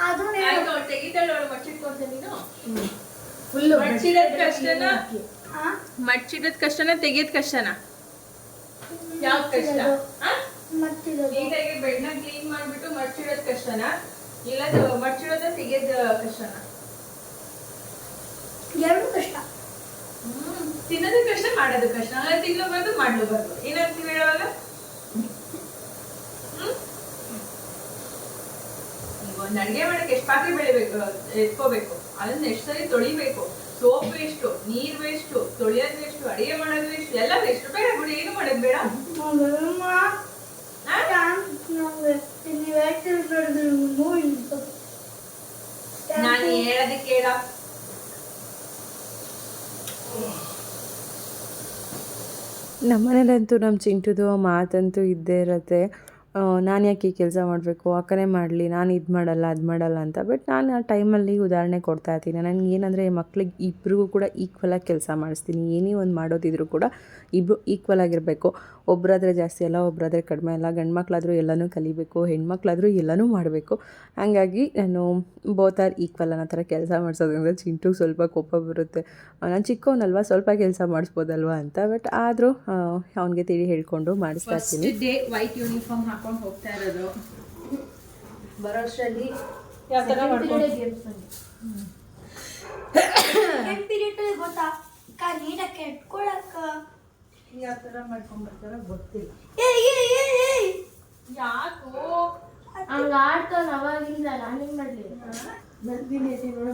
ಅದು ಆಯ್ತು ಅವ್ಳು ತೆಗಿತಾಳೆ ಅವಳು ಮಚ್ಚಿಟ್ಕೊಂತ ನೀನು? ಫುಲ್ ಮಡ್ಚಿಡೋದ್ ಕಷ್ಟನಾ? ಹಾ ಮಡ್ಚಿಡೋದ್ ಕಷ್ಟನ ತೆಗಿಯೋದ್ ಕಷ್ಟನಾ? ಯಾವ ಕಷ್ಟ? ನೀಟಾಗಿ ಬೆಡ್ನ ಕ್ಲೀನ್ ಮಾಡ್ಬಿಟ್ಟು ಮಡ್ಚಿಡೋದ್ ಕಷ್ಟನಾ? ಇಲ್ಲ ಮಡ್ಚಿಡೋದ ತೆಗಿಯೋದ್ ಕಷ್ಟನಾ? ಎರಡು ಕಷ್ಟ. ತಿನ್ನೋದು ಕಷ್ಟ ಮಾಡೋದು ಕಷ್ಟ. ಹಂಗಾದ್ರೆ ತಿನ್ನಬಾರ್ದು ಮಾಡ್ಲಬಾರ್ದು ಏನಂತೀವಿ ಹೇಳುವಾಗ? ಒಂದ್ ಅಡಿಗೆ ಮಾಡಕ್ಕೆ ಎಷ್ಟು ಪಾತ್ರೆ ಬೆಳಿಬೇಕು ಎತ್ಕೋಬೇಕು? ಅದನ್ನ ಎಷ್ಟು ಸರಿ ತೊಳಿಬೇಕು? ಸೋಪ್ ವೇಸ್ಟ್ ನೀರ್ ವೇಸ್ಟ್ ತೊಳಿಯೋದು ವೇಸ್ಟ್ ಅಡಿಗೆ ಮಾಡೋದು ವೇಸ್ಟ್ ಎಲ್ಲ ವೇಸ್ಟ್. ಬೇಡ ಬಿಡಿ ಏನು ಮಾಡೋದ್ ಬೇಡ? ನಾನು ಹೇಳೋದಕ್ಕೆ ಹೇಳ. ನಮ್ಮನೇಲಂತೂ ನಮ್ಮ ಚಿಂಟುದು ಮಾತಂತೂ ಇದ್ದೇ ಇರುತ್ತೆ. ನಾನು ಯಾಕೆ ಈ ಕೆಲಸ ಮಾಡಬೇಕು? ಅಕ್ಕನೇ ಮಾಡಲಿ ನಾನು ಇದು ಮಾಡಲ್ಲ ಅದು ಮಾಡಲ್ಲ ಅಂತ. ಬಟ್ ನಾನು ಆ ಟೈಮಲ್ಲಿ ಉದಾಹರಣೆ ಕೊಡ್ತಾ ಇರ್ತೀನಿ. ನನಗೆ ಏನಂದರೆ ಮಕ್ಳಿಗೆ ಇಬ್ಬರಿಗೂ ಕೂಡ ಈಕ್ವಲಾಗಿ ಕೆಲಸ ಮಾಡಿಸ್ತೀನಿ. ಏನೇ ಒಂದು ಮಾಡೋದಿದ್ರು ಕೂಡ ಇಬ್ಬರು ಈಕ್ವಲ್ ಆಗಿರಬೇಕು. ಒಬ್ಬರಾದ್ರೆ ಜಾಸ್ತಿ ಅಲ್ಲ ಒಬ್ಬರಾದ್ರೆ ಕಡಿಮೆ ಅಲ್ಲ. ಗಂಡು ಮಕ್ಕಳಾದರೂ ಎಲ್ಲನೂ ಕಲಿಬೇಕು ಹೆಣ್ಮಕ್ಳಾದರೂ ಎಲ್ಲನೂ ಮಾಡಬೇಕು. ಹಾಗಾಗಿ ನಾನು ಬೋತ್ ಆರ್ ಈಕ್ವಲ್ ಅನ್ನೋ ಥರ ಕೆಲಸ ಮಾಡಿಸೋದ್ರಿಂದ ಚಿಂಟುಗೆ ಸ್ವಲ್ಪ ಕೋಪ ಬರುತ್ತೆ. ನಾನು ಚಿಕ್ಕವನಲ್ವ ಸ್ವಲ್ಪ ಕೆಲಸ ಮಾಡಿಸ್ಬೋದಲ್ವಾ ಅಂತ. ಬಟ್ ಆದರೂ ಅವನಿಗೆ ತಿಳಿ ಹೇಳ್ಕೊಂಡು ಮಾಡಿಸ್ತಾ ಇರ್ತೀನಿ. ಡೇ ವೈಟ್ ಯೂನಿಫಾರ್ಮ್ ಹಾಕೊಂಡು ಹೋಗ್ತಾ ಇರೋದು. ಬರೋ ಅಷ್ಟರಲ್ಲಿ ಯಾವ ಥರ ಮಾಡ್ಕೊಂಡು ಪೀರಿಯಡ್ ಗೊತ್ತಾ? ಅಕ್ಕ ನೀಡಕ್ಕೆ ಇಟ್ಕೊಳಕ್ಕ ಯಾವ ಥರ ಮಾಡ್ಕೊಂಡ್ ಬರ್ತಾರೋ ಗೊತ್ತಿಲ್ಲ. ಯಾಕೋ? ಹಂಗ ಆಡ್ತಾನ ಅವಾಗಿಂದ ನಾನೇನ್ ಮಾಡ್ಲಿ? ಐತಿ ನೋಡೋ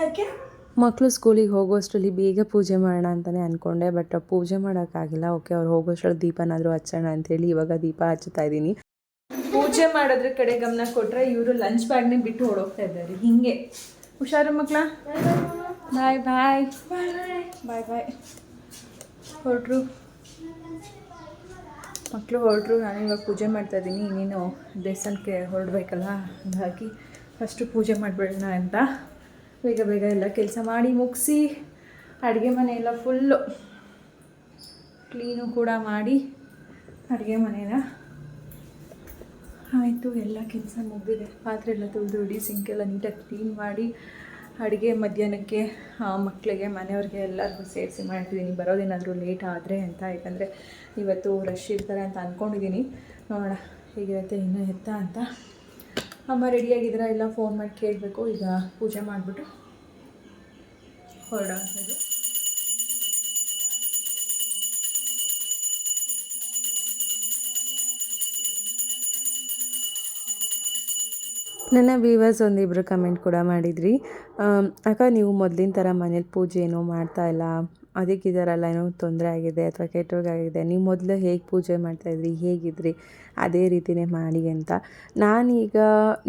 ಯಾಕೆ? ಮಕ್ಕಳು ಸ್ಕೂಲಿಗೆ ಹೋಗೋಷ್ಟರಲ್ಲಿ ಬೇಗ ಪೂಜೆ ಮಾಡೋಣ ಅಂತಲೇ ಅಂದ್ಕೊಂಡೆ ಬಟ್ ಪೂಜೆ ಮಾಡೋಕ್ಕಾಗಿಲ್ಲ. ಓಕೆ ಅವ್ರು ಹೋಗೋಷ್ಟರಲ್ಲಿ ದೀಪನಾದರೂ ಹಚ್ಚೋಣ ಅಂತೇಳಿ ಇವಾಗ ದೀಪ ಹಚ್ಚುತ್ತಾ ಇದ್ದೀನಿ. ಪೂಜೆ ಮಾಡೋದ್ರ ಕಡೆ ಗಮನ ಕೊಟ್ಟರೆ ಇವರು ಲಂಚ್ ಬ್ಯಾಗ್ನೇ ಬಿಟ್ಟು ಓಡೋಗ್ತಾ ಇದ್ದಾರೆ. ಹಿಂಗೆ. ಹುಷಾರು ಮಕ್ಕಳ ಬಾಯ್ ಬಾಯ್ ಬಾಯ್ ಬಾಯ್ ಹೊರಟ್ರು. ಮಕ್ಕಳು ಹೊರಟ್ರು ನಾನು ಇವಾಗ ಪೂಜೆ ಮಾಡ್ತಾ ಇದ್ದೀನಿ. ಇನ್ನೇನು ದೇವಸ್ಥಾನಕ್ಕೆ ಹೊರಡ್ಬೇಕಲ್ಲ ಹಾಗಾಗಿ ಫಸ್ಟು ಪೂಜೆ ಮಾಡಿಬಿಡೋಣ ಅಂತ. ಬೇಗ ಬೇಗ ಎಲ್ಲ ಕೆಲಸ ಮಾಡಿ ಮುಗಿಸಿ, ಅಡುಗೆ ಮನೆ ಎಲ್ಲ ಫುಲ್ಲು ಕ್ಲೀನು ಕೂಡ ಮಾಡಿ ಅಡುಗೆ ಮನೇನ ಆಯಿತು, ಎಲ್ಲ ಕೆಲಸ ಮುಗಿದಿದೆ. ಪಾತ್ರೆ ಎಲ್ಲ ತುಳಿದು ಹಿಡಿ ಸಿಂಕೆಲ್ಲ ನೀಟಾಗಿ ಕ್ಲೀನ್ ಮಾಡಿ ಅಡುಗೆ ಮಧ್ಯಾಹ್ನಕ್ಕೆ ಮಕ್ಕಳಿಗೆ ಮನೆಯವ್ರಿಗೆ ಎಲ್ಲರಿಗೂ ಸೇರಿಸಿ ಮಾಡ್ತಿದ್ದೀನಿ. ಬರೋದೇನಾದರೂ ಲೇಟ್ ಆದರೆ ಅಂತ, ಯಾಕಂದರೆ ಇವತ್ತು ರಶ್ ಇರ್ತಾರೆ ಅಂತ ಅಂದ್ಕೊಂಡಿದ್ದೀನಿ ನೋಡೋಣ ಹೇಗಿರುತ್ತೆ, ಇನ್ನೂ ಎತ್ತ ಅಂತ. ಅಮ್ಮ ರೆಡಿಯಾಗಿದ್ದೀರಾ ಎಲ್ಲ ಫೋನ್ ಮಾಡಿ ಕೇಳಬೇಕು. ಈಗ ಪೂಜೆ ಮಾಡಿಬಿಟ್ಟು ಹೊರಡೋದು. ನನ್ನ ವ್ಯೂವರ್ಸ್ ಒಂದಿಬ್ಬರು ಕಮೆಂಟ್ ಕೂಡ ಮಾಡಿದ್ರಿ. ಅಕ್ಕ, ನೀವು ಮೊದಲಿನ ಥರ ಮನೇಲಿ ಪೂಜೆ ಏನೋ ಮಾಡ್ತಾ ಇಲ್ಲ? ಅದಕ್ಕೆ ಈ ಏನೋ ತೊಂದರೆ ಆಗಿದೆ ಅಥವಾ ಕೆಟ್ಟೋಗಾಗಿದೆ ನೀವು ಮೊದಲು ಹೇಗೆ ಪೂಜೆ ಮಾಡ್ತಾಯಿದ್ರಿ ಹೇಗಿದ್ರಿ, ಅದೇ ರೀತಿಯೇ ಮಾಡಿ ಅಂತ. ನಾನೀಗ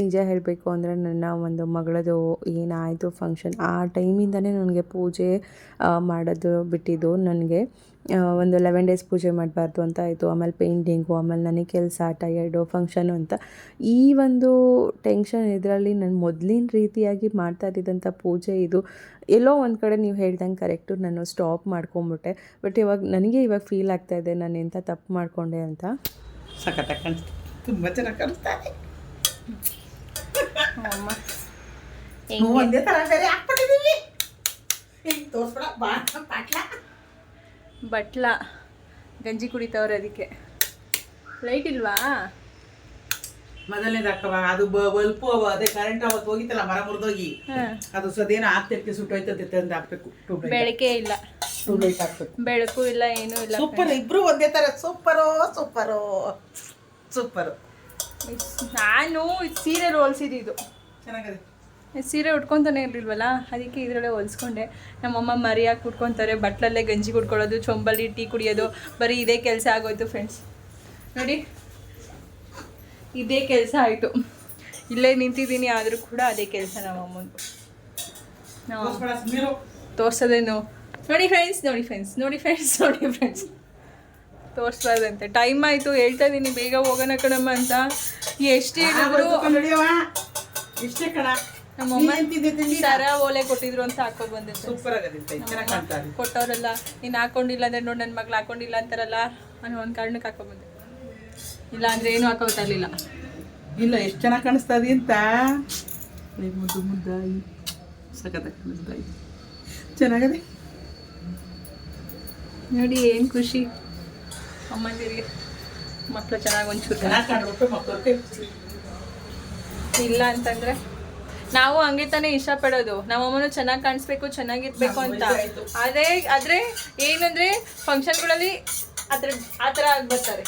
ನಿಜ ಹೇಳಬೇಕು ಅಂದರೆ ನನ್ನ ಒಂದು ಮಗಳದು ಏನಾಯಿತು ಫಂಕ್ಷನ್ ಆ ಟೈಮಿಂದನೇ ನನಗೆ ಪೂಜೆ ಮಾಡೋದು ಬಿಟ್ಟಿದ್ದು ನನಗೆ. ಒಂದು ಲೆವೆನ್ ಡೇಸ್ ಪೂಜೆ ಮಾಡಬಾರ್ದು ಅಂತ ಆಯಿತು. ಆಮೇಲೆ ಪೇಂಟಿಂಗು ಆಮೇಲೆ ನನಗೆ ಕೆಲಸ ಟಯರ್ಡು ಫಂಕ್ಷನು ಅಂತ. ಈ ಒಂದು ಟೆನ್ಷನ್ ಇದರಲ್ಲಿ ನಾನು ಮೊದಲಿನ ರೀತಿಯಾಗಿ ಮಾಡ್ತಾ ಇದ್ದಿದ್ದಂಥ ಪೂಜೆ ಇದು. ಎಲ್ಲೋ ಒಂದು ಕಡೆ ನೀವು ಹೇಳ್ದಂಗೆ ಕರೆಕ್ಟು ನಾನು ಸ್ಟಾಪ್ ಮಾಡ್ಕೊಂಬಿಟ್ಟೆ. ಬಟ್ ಇವಾಗ ನನಗೆ ಇವಾಗ ಫೀಲ್ ಆಗ್ತಾ ಇದೆ ನಾನು ಎಂಥ ತಪ್ಪು ಮಾಡಿಕೊಂಡೆ ಅಂತ. ತುಂಬ ಚೆನ್ನಾಗಿ ಬಟ್ಲ. ಗಂಜಿ ಕುಡಿತವ್ರೆ ಅದಕ್ಕೆ. ಲೈಟ್ ಇಲ್ವಾ? ಮೊದಲನೇದು ಹಾಕವ ಅದು ಬಲ್ಪು ಅವ. ಅದೇ ಕರೆಂಟ್ ಅವತ್ತು ಹೋಗಿತ್ತಲ್ಲ ಮರ ಮುರಿದೋಗಿ. ಅದು ಸದೇನು ಆಗ್ತಿರ್ಕೆ ಸುಟ್ಟೋಯ್ತದೆ ತಂದು ಹಾಕ್ಬೇಕು. ಬೆಳಕೆ ಇಲ್ಲ. ಲೈಟ್ ಹಾಕ್ಬೇಕು. ಬೆಳಕು ಇಲ್ಲ ಏನೂ ಇಲ್ಲ ಸೂಪರ್ ಇಬ್ರು ಒಂದೇ ತರ. ಸೂಪರು ಸೂಪರು ಸೂಪರು ನಾನು ಸೀರೆ ಹೊಲ್ಸಿದ್ದು ಚೆನ್ನಾಗಿದೆ? ಸೀರೆ ಉಟ್ಕೊತಾನೆ ಇರಲಿಲ್ವಲ್ಲ? ಅದಕ್ಕೆ ಇದರಲ್ಲೇ ಹೊಲ್ಸ್ಕೊಂಡೆ. ನಮ್ಮಮ್ಮ ಮರಿಯಾಗಿ ಕುಟ್ಕೊತಾರೆ ಬಟ್ಲಲ್ಲೇ ಗಂಜಿ ಕುಡ್ಕೊಳ್ಳೋದು ಚೊಂಬಲ್ಲಿ ಟೀ ಕುಡಿಯೋದು ಬರೀ ಇದೇ ಕೆಲಸ ಆಗೋಯ್ತು ಫ್ರೆಂಡ್ಸ್ ನೋಡಿ ಇದೇ ಕೆಲಸ ಆಯಿತು. ಇಲ್ಲೇ ನಿಂತಿದ್ದೀನಿ ಆದರೂ ಕೂಡ ಅದೇ ಕೆಲಸ ನಮ್ಮಮ್ಮಂದು ನಾವು ತೋರ್ಸೋದೇನು? ನೋಡಿ ಫ್ರೆಂಡ್ಸ್ ನೋಡಿ ಫ್ರೆಂಡ್ಸ್ ನೋಡಿ ಫ್ರೆಂಡ್ಸ್ ನೋಡಿ ಫ್ರೆಂಡ್ಸ್ ತೋರಿಸ್ಬಾರ್ದಂತೆ. ಟೈಮ್ ಆಯಿತು ಹೇಳ್ತಾ ಇದ್ದೀನಿ ಬೇಗ ಹೋಗೋಣ ಕಣಮ್ಮ ಅಂತ. ಎಷ್ಟೇ ಇಷ್ಟೇ ಕಣ? ನಮ್ಮಮ್ಮ ಸರ ಓಲೆ ಕೊಟ್ಟಿದ್ರು ಅಂತ ಹಾಕೊಂಡ್ ಬಂದೆ ಸೂಪರ್ ಆಗದಿತ್ತು ಚೆನ್ನಾಗಿ ಕಾಣ್ತಾ ಇದೆ. ಕೊಟ್ಟವರಲ್ಲ ನೀನು ಹಾಕೊಂಡಿಲ್ಲ ಅಂದ್ರೆ ನೋಡಿ ನನ್ನ ಮಗ್ಳು ಹಾಕೊಂಡಿಲ್ಲ ಅಂತಾರಲ್ಲ ಅನ್ನೋ ಒಂದು ಕಾರಣಕ್ಕೆ ಹಾಕೊಂಡ್ಬಂದೆ ಇಲ್ಲ ಅಂದ್ರೆ ಏನು ಹಾಕೋತಾಗಲಿಲ್ಲ ಇಲ್ಲ ಎಷ್ಟು ಚೆನ್ನಾಗಿ ಕಾಣಿಸ್ತಾ ಇದೆ ಅಂತ? ಮುದ್ದು ಮುದ್ದಾಯಿ. ಸಖತ್ತಾಗಿ ಕಾಣಿಸ್ತಾ ಚೆನ್ನಾಗದೆ? ನೋಡಿ ಏನು ಖುಷಿ. ಅಮ್ಮಂದಿರಿಗೆ ಮಕ್ಕಳು ಚೆನ್ನಾಗಿ ಒಂಚೂರು ಚೆನ್ನಾಗಿ ಕಾಣ್ಬಿಟ್ಟು ಮಕ್ಕಳು ಇಲ್ಲ ಅಂತಂದ್ರೆ ನಾವು ಹಂಗೆ ತಾನೇ ಇಷ್ಟಪಡೋದು. ನಮ್ಮಮ್ಮನು ಚೆನ್ನಾಗಿ ಕಾಣಿಸ್ಬೇಕು ಚೆನ್ನಾಗಿರ್ಬೇಕು ಅಂತ. ಅದೇ ಆದ್ರೆ ಏನಂದ್ರೆ ಫಂಕ್ಷನ್ಗಳಲ್ಲಿ ಅದ್ರ ಆತರ ಆಗ್ಬರ್ತಾರೆ.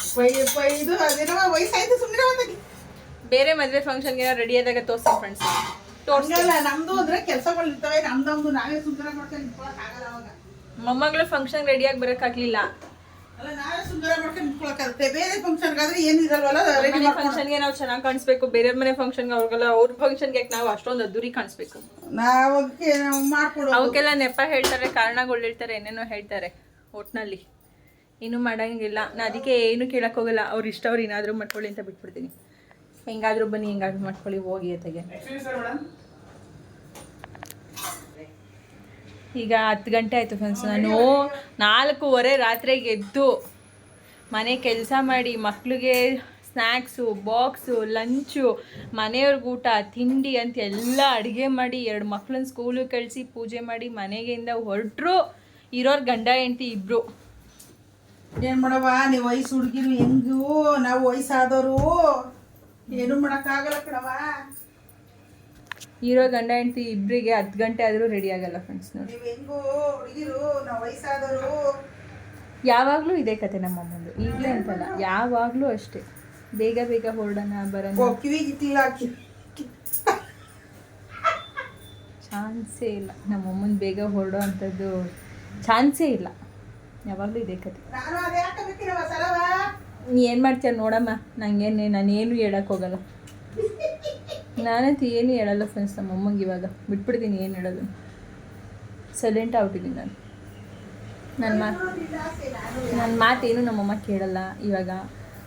ಬೇರೆ ಮದ್ವೆ ಫಂಕ್ಷನ್ಗೆ ರೆಡಿ ಆದಾಗ ತೋರ್ಸಿ ಫ್ರೆಂಡ್ಸ್ ತೋರ್ಸ್ ಹಂಗಲ್ಲ ನಮ್ದು ಅಂದ್ರೆ ಕೆಲಸಗಳು ಇರ್ತವೆ ನಮ್ದೊಂದು ನಾವೇ ಸುಂದರ ಮಾಡ್ಕೊಂಡು ನಿಂತ್ಕೊಳಕ್ ಆಗಲ್ಲ ಅವಾಗ. ಮೊಮ್ಮಗಳು ಫಂಕ್ಷನ್ ರೆಡಿಯಾಗಿ ಬರೋಕ್ಕಾಗ್ಲಿಲ್ಲ ಅಲ್ಲ ನಾವೇ ಸುಂದರ ಮಾಡ್ಕೊಂಡು ನಿಂತ್ಕೊಳಕ್ಕಾಗುತ್ತೆ. ಬೇರೆ ಫಂಕ್ಷನ್ಗಾದ್ರೆ ಏನು ಇರಲ್ವಲ್ಲ ರೆಡಿ ಮನೆ ಫಂಕ್ಷನ್ಗೆ ನಾವು ಚೆನ್ನಾಗಿ ಕಾಣಿಸ್ಬೇಕು ಬೇರೆ ಮನೆ ಫಂಕ್ಷನ್ಗೆ ಅವ್ರಿಗೆಲ್ಲ ಅವ್ರ ಫಂಕ್ಷನ್ಗೆ ಯಾಕೆ ನಾವು ಅಷ್ಟೊಂದು ಅದ್ದೂರಿ ಕಾಣಿಸ್ಬೇಕು? ನಾವು ಅದಕ್ಕೆ ನಾವು ಮಾಡ್ಕೊಡೋದು. ಅವಕ್ಕೆಲ್ಲ ನೆಪ ಹೇಳ್ತಾರೆ ಕಾರಣಗಳು ಹೇಳ್ತಾರೆ ಏನೇನೋ ಹೇಳ್ತಾರೆ ಒಟ್ನಲ್ಲಿ. ಏನು ಮಾಡಂಗಿಲ್ಲ. ನಾ ಅದಕ್ಕೆ ಏನು ಕೇಳಕ್ ಹೋಗಲ್ಲ. ಅವ್ರ ಇಷ್ಟ ಅವ್ರು ಏನಾದರೂ ಮಾಡ್ಕೊಳ್ಳಿ ಅಂತ ಬಿಟ್ಬಿಡ್ತೀನಿ. ಹೆಂಗಾದ್ರೂ ಬನ್ನಿ ಹೆಂಗಾದ್ರೂ ಮಾಡ್ಕೊಳ್ಳಿ ಹೋಗಿ ಅತ್ತಗೆ. ಈಗ ಹತ್ತು ಗಂಟೆ ಆಯಿತು ಫ್ರೆಂಡ್ಸ್ ನಾನು ನಾಲ್ಕೂವರೆ ರಾತ್ರಿಗೆ ಎದ್ದು ಮನೆ ಕೆಲಸ ಮಾಡಿ ಮಕ್ಕಳಿಗೆ ಸ್ನ್ಯಾಕ್ಸು ಬಾಕ್ಸು ಲಂಚು ಮನೆಯವ್ರಿಗೆ ಊಟ, ತಿಂಡಿ ಅಂತ ಎಲ್ಲ ಅಡುಗೆ ಮಾಡಿ, ಎರಡು ಮಕ್ಳನ್ನ ಸ್ಕೂಲಿಗೆ ಕಳಿಸಿ ಪೂಜೆ ಮಾಡಿ ಮನೆಗೆಯಿಂದ ಹೊರಟ್ರು ಇರೋರು ಗಂಡ ಹೆಂಡತಿ ಇಬ್ಬರು ಏನು ಮಾಡವ ನೀವು ವಯಸ್ಸು ಹುಡುಗಿರು ಹೆಂಗು, ನಾವು ವಯಸ್ಸಾದವರು. ಏನು ಮಾಡೋಕ್ಕಾಗಲ್ಲ ಕಣವ ಇರೋ ಗಂಡ ಹೆಂಡತಿ ಇಬ್ಬರಿಗೆ ಹತ್ತು ಗಂಟೆ ಆದರೂ ರೆಡಿ ಆಗಲ್ಲ ಫ್ರೆಂಡ್ಸ್ ನೋಡಿ. ನೀವು ಹೆಂಗು ಹುಡುಗಿರು ನಾವು ವಯಸ್ಸಾದವರು. ಯಾವಾಗಲೂ ಇದೇ ಕತೆ ನಮ್ಮಮ್ಮಂದು ಈಗಲೇ ಅಂತಲ್ಲ. ಯಾವಾಗಲೂ ಅಷ್ಟೇ. ಬೇಗ ಬೇಗ ಹೊರಡೋಣ ಬರೋಣ. ಚಾನ್ಸೇ ಇಲ್ಲ. ನಮ್ಮಮ್ಮನ ಬೇಗ ಹೊರಡೋ ಅಂಥದ್ದು ಚಾನ್ಸೇ ಇಲ್ಲ. ಯಾವಾಗಲೂ ಇದೇ ಕತೆ. ನೀ ಏನು ಮಾಡ್ತೀಯ ನೋಡಮ್ಮ. ನಂಗೇನು ನಾನೇನು ಹೇಳೋಕ್ಕೋಗಲ್ಲ ಹೋಗಲ್ಲ. ನಾನಂತೂ ಏನು ಹೇಳಲ್ಲ ಫ್ರೆಂಡ್ಸ್ ನಮ್ಮ ಅಮ್ಮಂಗೆ ಇವಾಗ. ಬಿಟ್ಬಿಡ್ತೀನಿ, ಏನು ಹೇಳೋದು. ಸೈಲೆಂಟ್ ಆಗ್ಬಿಟ್ಟಿದ್ದೀನಿ ನಾನು. ನನ್ನ ಮಾತು ನನ್ನ ಮಾತೇನು ನಮ್ಮಮ್ಮ ಕೇಳಲ್ಲ ಇವಾಗ.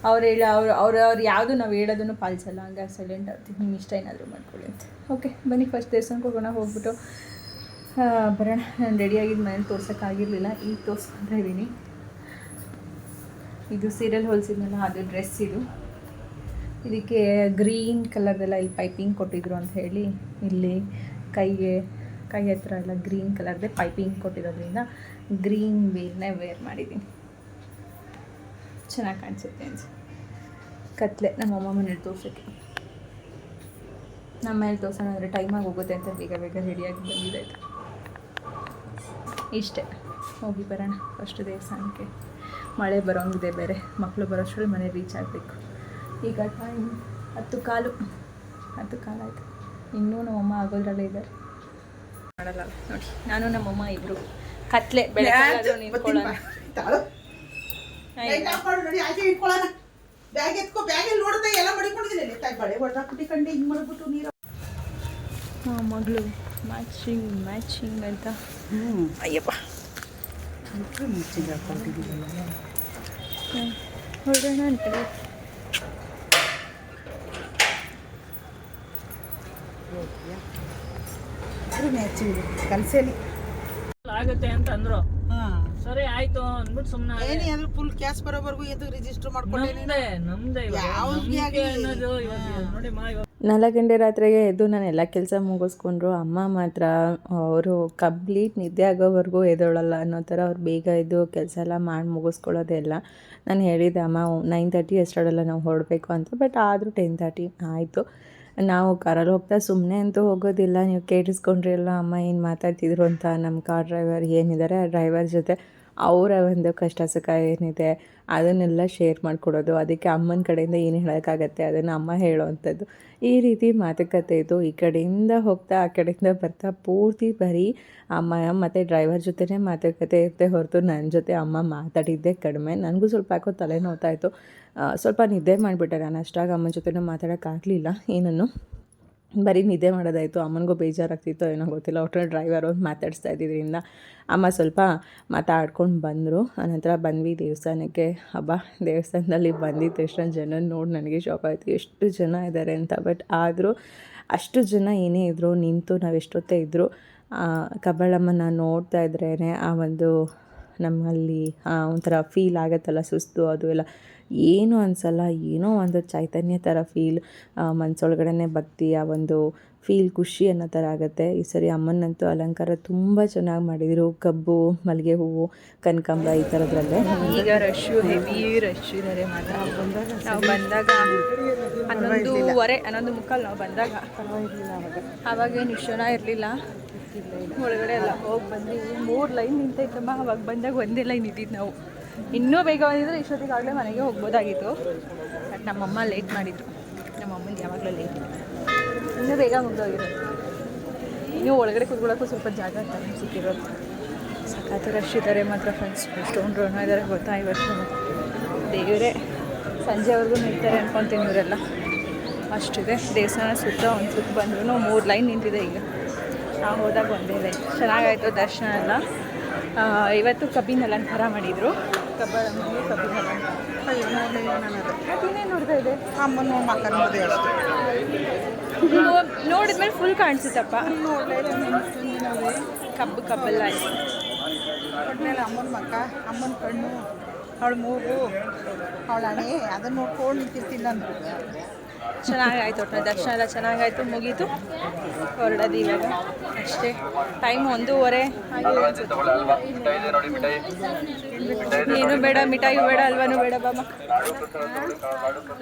ಅವ್ರು ಹೇಳ ಅವ್ರು ಅವ್ರು ಅವ್ರು ಯಾವುದು ನಾವು ಹೇಳೋದನ್ನು ಪಾಲಿಸಲ್ಲ, ಹಂಗಾಗಿ ಸೈಲೆಂಟ್ ಆಗ್ತೀವಿ ನಿಮ್ಮ ಇಷ್ಟ ಏನಾದರೂ ಮಾಡ್ಕೊಳ್ಳಿ ಅಂತ. ಓಕೆ ಬನ್ನಿ ಫಸ್ಟ್ ದೇವಸ್ಥಾನಕ್ಕೆ ಹೋಗೋಣ, ಹೋಗ್ಬಿಟ್ಟು ಬರೋಣ. ನಾನು ರೆಡಿಯಾಗಿದ್ದು ಮನೇಲಿ ತೋರ್ಸೋಕ್ಕಾಗಿರಲಿಲ್ಲ ಈಗ ತೋರಿಸ್ಕೊತಾ ಇದ್ದೀನಿ ಇದು ಸೀರಿಯಲ್ ಹೊಲಿಸಿದ್ನಲ್ಲ, ಅದು ಡ್ರೆಸ್ ಇದು. ಇದಕ್ಕೆ ಗ್ರೀನ್ ಕಲರ್ದೆಲ್ಲ ಇಲ್ಲಿ ಪೈಪಿಂಗ್ ಕೊಟ್ಟಿದ್ರು ಅಂತ ಹೇಳಿ ಇಲ್ಲಿ ಕೈಗೆ, ಕೈ ಹತ್ರ ಎಲ್ಲ ಗ್ರೀನ್ ಕಲರ್ದೇ ಪೈಪಿಂಗ್ ಕೊಟ್ಟಿರೋದ್ರಿಂದ ಗ್ರೀನ್ ವೇರ್ನೇ ವೇರ್ ಮಾಡಿದ್ದೀನಿ. ಚೆನ್ನಾಗಿ ಕಾಣಿಸುತ್ತೆ ಅನ್ಸ ಕತ್ಲೆ, ನಮ್ಮಮ್ಮ ಮನೇಲಿ ತೋರ್ಸೋಕ್ಕೆ. ನಮ್ಮ ಮನೇಲಿ ದೋಸೆ ಅಂದರೆ ಟೈಮಾಗಿ ಹೋಗುತ್ತೆ ಅಂತ ಬೇಗ ಬೇಗ ರೆಡಿಯಾಗಿ ಬಂದಿದ್ದಾಯ್ತು. ಇಷ್ಟೇ. ಹೋಗಿ ಬರೋಣ ಫಸ್ಟ್ ದೇವಸ್ಥಾನಕ್ಕೆ. ಮಳೆ ಬರೋಂಗಿದೆ ಬೇರೆ. ಮಕ್ಕಳು ಬರೋಷ್ಟರಲ್ಲಿ ಮನೆ ರೀಚ್ ಆಗಬೇಕು. ಈಗ ಟೈಮ್ ಹತ್ತು ಕಾಲು ಹತ್ತು ಕಾಲು ಆಯಿತು. ಇನ್ನೂ ನಮ್ಮಮ್ಮ ಆಗೋದ್ರಲ್ಲೇ ಇದ್ದಾರೆ. ಮಾಡಲ್ಲ. ನೋಡಿ ನಾನು ನಮ್ಮಮ್ಮ ಇಬ್ಬರು ಕತ್ಲೆ ಬೆಳಗ್ಗೆ ನಿಂತ್ಕೊಳ್ಳೋಣ. ಬ್ಯಾಗ್ ಎತ್ಕೋ ಬ್ಯಾಗಲ್ಲಿ ನೋಡಿದ್ರೆ ಎಲ್ಲ ಮಡಿಕೊಂಡಿದ್ದೀನಿ. ತಾಯಿ ಬಳೆ ಹೊಡೆದಾಕ್ಬಿಟ್ಟು ಕಂಡು ಹಿಂಗೆ ಮಾಡ್ಬಿಟ್ಟು ನೀರು ಮಗಳು ಮ್ಯಾಚಿಂಗ್ ಮ್ಯಾಚಿಂಗ್ ಅಂತ. ಅಯ್ಯಪ್ಪ. ಹೊರಡೋಣ ಅಂತ. ಮ್ಯಾಚಿಂಗ್ ಕಲ್ಸೇಲಿ. ಆಗುತ್ತೆ ಅಂತ ಅಂದ್ರು. ಹಾಂ. ಸರಿ ಆಯ್ತು ಅಂದ್ಬಿಟ್ಟು ಸುಮ್ಮನೆ ಏನಿ ಅಂದ್ರೆ ಫುಲ್ ಕ್ಯಾಶ್ ಬರೋವರೆಗೂ ಎದ್ದು ರಿಜಿಸ್ಟರ್ ಮಾಡ್ಕೊಂಡೆ ನಮ್ದೇ. ಅನ್ನೋದು ನೋಡಿ ಮಾ ಇವಾಗ. ನಾಲ್ಕು ಗಂಟೆ ರಾತ್ರಿಗೆ ಎದ್ದು ನಾನು ಎಲ್ಲ ಕೆಲಸ ಮುಗಿಸ್ಕೊಂಡ್ರು ಅಮ್ಮ ಮಾತ್ರ ಅವರು ಕಂಪ್ಲೀಟ್ ನಿದ್ದೆ ಆಗೋವರೆಗೂ ಎದ್ದೊಳಲ್ಲ ಅನ್ನೋ ಥರ ಅವ್ರು ಬೇಗ ಎದ್ದು ಕೆಲಸ ಎಲ್ಲ ಮಾಡಿ ಮುಗಿಸ್ಕೊಳ್ಳೋದೆಲ್ಲ ನಾನು ಹೇಳಿದ್ದೆ ಅಮ್ಮ ನೈನ್ ತರ್ಟಿ ಎಷ್ಟರಲ್ಲ ನಾವು ಹೊರಡಬೇಕು ಅಂತ ಬಟ್ ಆದರೂ ಟೆನ್ ತರ್ಟಿ ಆಯಿತು. ನಾವು ಕಾರಲ್ಲಿ ಹೋಗ್ತಾ ಸುಮ್ಮನೆ ಅಂತೂ ಹೋಗೋದಿಲ್ಲ. ನೀವು ಕೇಳಿಸ್ಕೊಂಡ್ರಿ ಅಲ್ಲ, ಅಮ್ಮ ಏನು ಮಾತಾಡ್ತಿದ್ರು ಅಂತ. ನಮ್ಮ ಕಾರ್ ಡ್ರೈವರ್ ಏನಿದ್ದಾರೆ ಆ ಡ್ರೈವರ್ ಜೊತೆ ಅವರ ಒಂದು ಕಷ್ಟ ಸುಖ ಏನಿದೆ, ಅದನ್ನೆಲ್ಲ ಶೇರ್ ಮಾಡಿಕೊಡೋದು, ಅದಕ್ಕೆ ಅಮ್ಮನ ಕಡೆಯಿಂದ ಏನು ಹೇಳೋಕ್ಕಾಗತ್ತೆ, ಅದನ್ನು ಅಮ್ಮ ಹೇಳೋವಂಥದ್ದು ಈ ರೀತಿ ಮಾತುಕತೆ ಇದು. ಈ ಕಡೆಯಿಂದ ಹೋಗ್ತಾ, ಆ ಕಡೆಯಿಂದ ಬರ್ತಾ ಪೂರ್ತಿ ಬರೀ ಅಮ್ಮ ಮತ್ತು ಡ್ರೈವರ್ ಜೊತೆನೇ ಮಾತುಕತೆ ಇರುತ್ತೆ ಹೊರತು ನನ್ನ ಜೊತೆ ಅಮ್ಮ ಮಾತಾಡಿದ್ದೆ ಕಡಿಮೆ. ನನಗೂ ಸ್ವಲ್ಪ ಯಾಕೋ ತಲೆ ನೋವ್ತಾ ಸ್ವಲ್ಪ ನಿದ್ದೆ ಮಾಡಿಬಿಟ್ಟೆ. ನಾನು ಅಷ್ಟಾಗಿ ಅಮ್ಮನ ಜೊತೆನೂ ಮಾತಾಡೋಕ್ಕಾಗಲಿಲ್ಲ. ಏನನ್ನು? ಬರೀ ನಿದ್ದೆ ಮಾಡೋದಾಯಿತು, ಅಮ್ಮನಿಗೂ ಬೇಜಾರಾಗ್ತಿತ್ತು ಏನೋ ಗೊತ್ತಿಲ್ಲ. ಒಟ್ಟು ಡ್ರೈವರ್ ಅವ್ರು ಮಾತಾಡಿಸ್ತಾ ಇದ್ದಿದ್ದರಿಂದ ಅಮ್ಮ ಸ್ವಲ್ಪ ಮಾತಾಡ್ಕೊಂಡು ಬಂದರು. ಆನಂತರ ಬಂದ್ವಿ ದೇವಸ್ಥಾನಕ್ಕೆ. ಹಬ್ಬ ದೇವಸ್ಥಾನದಲ್ಲಿ ಬಂದಿದ್ದ ತಕ್ಷಣ ಜನ ನೋಡಿ ನನಗೆ ಶಾಕ್ ಆಯಿತು. ಎಷ್ಟು ಜನ ಇದ್ದಾರೆ ಅಂತ. ಬಟ್ ಆದರೂ ಅಷ್ಟು ಜನ ಏನೇ ಇದ್ದರು ನಿಂತು ನಾವು ಎಷ್ಟೊತ್ತೇ ಇದ್ದರು ಕಬ್ಬಳಮ್ಮನ ನೋಡ್ತಾ ಇದ್ರೇ ಆ ಒಂದು ನಮ್ಮಲ್ಲಿ ಒಂಥರ ಫೀಲ್ ಆಗುತ್ತಲ್ಲ ಸುಸ್ತು ಅದು ಎಲ್ಲ. ಏನೂ ಅನಿಸಲ್ಲ, ಏನೋ ಒಂದು ಚೈತನ್ಯ ಥರ ಫೀಲ್ ಮನಸ್ಸೊಳಗಡೆ ಭಕ್ತಿ, ಆ ಒಂದು ಫೀಲ್ ಖುಷಿ ಅನ್ನೋ ಥರ ಆಗುತ್ತೆ. ಈ ಸರಿ ಅಮ್ಮನಂತೂ ಅಲಂಕಾರ ತುಂಬ ಚೆನ್ನಾಗಿ ಮಾಡಿದರು. ಕಬ್ಬು, ಮಲ್ಲಿಗೆ ಹೂವು, ಕನಕಾಂಬರ ಈ ಥರದ್ರಲ್ಲೇ. ಈಗ ರಶ್ಶು ಹೆವಿ ರಶ್ ಇದ್ದಾರೆ ನಾವು ಬಂದಾಗ ಹನ್ನೊಂದೂವರೆ ಹನ್ನೊಂದು ಮುಕ್ಕಲ್ಲಿ ನಾವು ಬಂದಾಗ ಅವಾಗೇನು ಇಷ್ಟು ಇರಲಿಲ್ಲ. ಒಳಗಡೆ ಎಲ್ಲ ಹೋಗಿ ಬಂದು ಮೂರು ಲೈನ್ ನಿಂತೈತಮ್ಮ. ಅವಾಗ ಬಂದಾಗ ಒಂದೇ ಲೈನ್ ಇದ್ದಿದ್ದು ನಾವು. ಇನ್ನೂ ಬೇಗ ಬಂದಿದ್ರೆ ಇಷ್ಟೊತ್ತಿಗಾಗಲೇ ಮನೆಗೆ ಹೋಗ್ಬೋದಾಗಿತ್ತು. ಬಟ್ ನಮ್ಮಮ್ಮ ಲೇಟ್ ಮಾಡಿದ್ರು. ನಮ್ಮಮ್ಮನ ಯಾವಾಗಲೂ ಲೇಟ್ ಇನ್ನೂ ಬೇಗ ಮುಗ್ದೋಗಿರೋದು ಇನ್ನೂ ಒಳಗಡೆ ಕೂತ್ಕೊಳ್ಳೋಕ್ಕೂ ಸ್ವಲ್ಪ ಜಾಗ ಟೈಮ್ ಸಿಕ್ಕಿರೋದು. ಸಖತ್ ರಶ್ ಇದ್ದಾರೆ ಮಾತ್ರ ಫ್ರೆಂಡ್ಸ್ ಎಷ್ಟೊಂದು ರೋಣ ಇದ್ದಾರೆ ಗೊತ್ತಾ ಇವತ್ತು ದೇವರೇ ಸಂಜೆವರೆಗೂ ನಿಲ್ತಾರೆ ಅನ್ಕೊತೀನಿ ಇವರೆಲ್ಲ. ಅಷ್ಟಿದೆ. ದೇವಸ್ಥಾನ ಸುತ್ತ ಒಂದು ಸುತ್ತ ಬಂದ್ರು ಮೂರು ಲೈನ್ ನಿಂತಿದೆ ಈಗ. ನಾವು ಹೋದಾಗ ಒಂದೇ ಲೈನ್ ಚೆನ್ನಾಗಾಯಿತು ದರ್ಶನ ಎಲ್ಲ. ಇವತ್ತು ಕಬ್ಬಿನ ಅಲಂಕಾರ ಮಾಡಿದರು. ಕಬ್ಬ ಕಬ್ಬಿನ ಅಲಂಕಾರ ಇನ್ನೇನು ನೋಡ್ತಾ ಇದೆ ಅಮ್ಮನ ಮಕ್ಕನ ಮದುವೆ ಅಷ್ಟೇ ನೋಡಿದ್ಮೇಲೆ ಫುಲ್ ಕಾಣಿಸುತ್ತಪ್ಪ. ಕಬ್ಬು ಕಬ್ಬೆಲ್ಲ ಕೊಟ್ಮೇಲೆ ಅಮ್ಮನ ಮಕ್ಕ, ಅಮ್ಮನ ಕಣ್ಣು, ಅವಳ ಮೂಗು, ಅವಳ ಹಣೆ, ಅದನ್ನ ನೋಡ್ಕೊಂಡು ನಿಂತಿರ್ತೀನಿ ನಾನು ಚೆನ್ನಾಗಾಯ್ತು ಒಟ್ಟು ದರ್ಶನ ಎಲ್ಲ ಚೆನ್ನಾಗಾಯ್ತು, ಮುಗೀತು. ಹೊರಡೋದು ಇವಾಗ. ಅಷ್ಟೇ. ಟೈಮ್ ಒಂದೂವರೆ. ಏನು ಬೇಡ, ಮಿಠಾಯಿ ಬೇಡ, ಅಲ್ವಾನು ಬೇಡ ಬಾಮ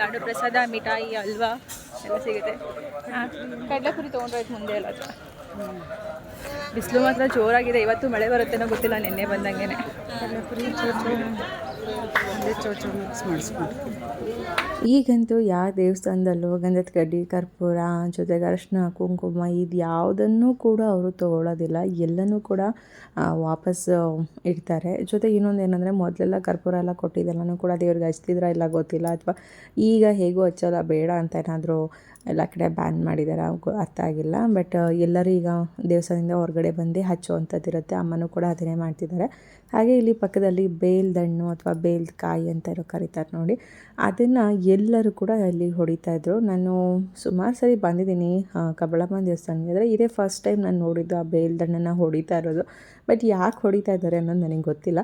ಲಾಡು ಪ್ರಸಾದ ಮಿಠಾಯಿ, ಅಲ್ವಾ? ಎಲ್ಲ ಸಿಗುತ್ತೆ. ಹಾಂ ಕಡಲೆಪುರಿ ತೊಗೊಂಡೋಯ್ತು ಮುಂದೆ ಎಲ್ಲ ಬಿಸಿಲು ಮಾತ್ರ ಜೋರಾಗಿದೆ. ಇವತ್ತು ಮಳೆ ಬರುತ್ತೇನೋ ಗೊತ್ತಿಲ್ಲ, ನಿನ್ನೆ ಬಂದಂಗೆ ಈಗಂತೂ ಯಾವ ದೇವಸ್ಥಾನದಲ್ಲೂ ಗಂಧದ ಕಡ್ಡಿ, ಕರ್ಪೂರ, ಜೊತೆಗೆ ಅರಶಿನ, ಕುಂಕುಮ, ಇದು ಯಾವುದನ್ನು ಕೂಡ ಅವರು ತಗೊಳ್ಳೋದಿಲ್ಲ ಎಲ್ಲನೂ ಕೂಡ ವಾಪಸ್ ಇಡ್ತಾರೆ. ಜೊತೆ ಇನ್ನೊಂದು ಏನಂದರೆ, ಮೊದಲೆಲ್ಲ ಕರ್ಪೂರ ಎಲ್ಲ ಕೊಟ್ಟಿದ್ದೆಲ್ಲನೂ ಕೂಡ ದೇವ್ರಿಗೆ ಹಚ್ತಿದ್ರ ಇಲ್ಲ ಗೊತ್ತಿಲ್ಲ. ಅಥವಾ ಈಗ ಹೇಗೂ ಹಚ್ಚೋಲ್ಲ, ಬೇಡ ಅಂತ ಏನಾದರೂ ಎಲ್ಲ ಕಡೆ ಬ್ಯಾನ್ ಮಾಡಿದ್ದಾರೆ ಅರ್ಥ ಆಗಿಲ್ಲ. ಬಟ್ ಎಲ್ಲರೂ ಈಗ ದೇವಸ್ಥಾನದಿಂದ ಹೊರಗಡೆ ಬಂದು ಹಚ್ಚುವಂಥದ್ದು ಇರುತ್ತೆ. ಅಮ್ಮನೂ ಕೂಡ ಅದನ್ನೇ ಮಾಡ್ತಿದ್ದಾರೆ. ಹಾಗೆ ಇಲ್ಲಿ ಪಕ್ಕದಲ್ಲಿ ಬೇಲ್ದಣ್ಣು ಅಥವಾ ಬೇಲ್ದ ಕಾಯಿ ಅಂತ ಇರೋ ಕರೀತಾರೆ ನೋಡಿ. ಅದನ್ನು ಎಲ್ಲರೂ ಕೂಡ ಹೊಡಿತಾ ಇದ್ದರು ನಾನು ಸುಮಾರು ಸರಿ ಬಂದಿದ್ದೀನಿ ಕಬಳಮ್ಮ ದೇವಸ್ಥಾನ ದೇವಸ್ಥಾನಕ್ಕೆ. ಆದರೆ ಇದೇ ಫಸ್ಟ್ ಟೈಮ್ ನಾನು ನೋಡಿದ್ದು ಆ ಬೇಲ್ದಣ್ಣನ ಹೊಡಿತಾ ಇರೋದು. ಬಟ್ ಯಾಕೆ ಹೊಡಿತಾ ಇದ್ದಾರೆ ಅನ್ನೋದು ನನಗೆ ಗೊತ್ತಿಲ್ಲ.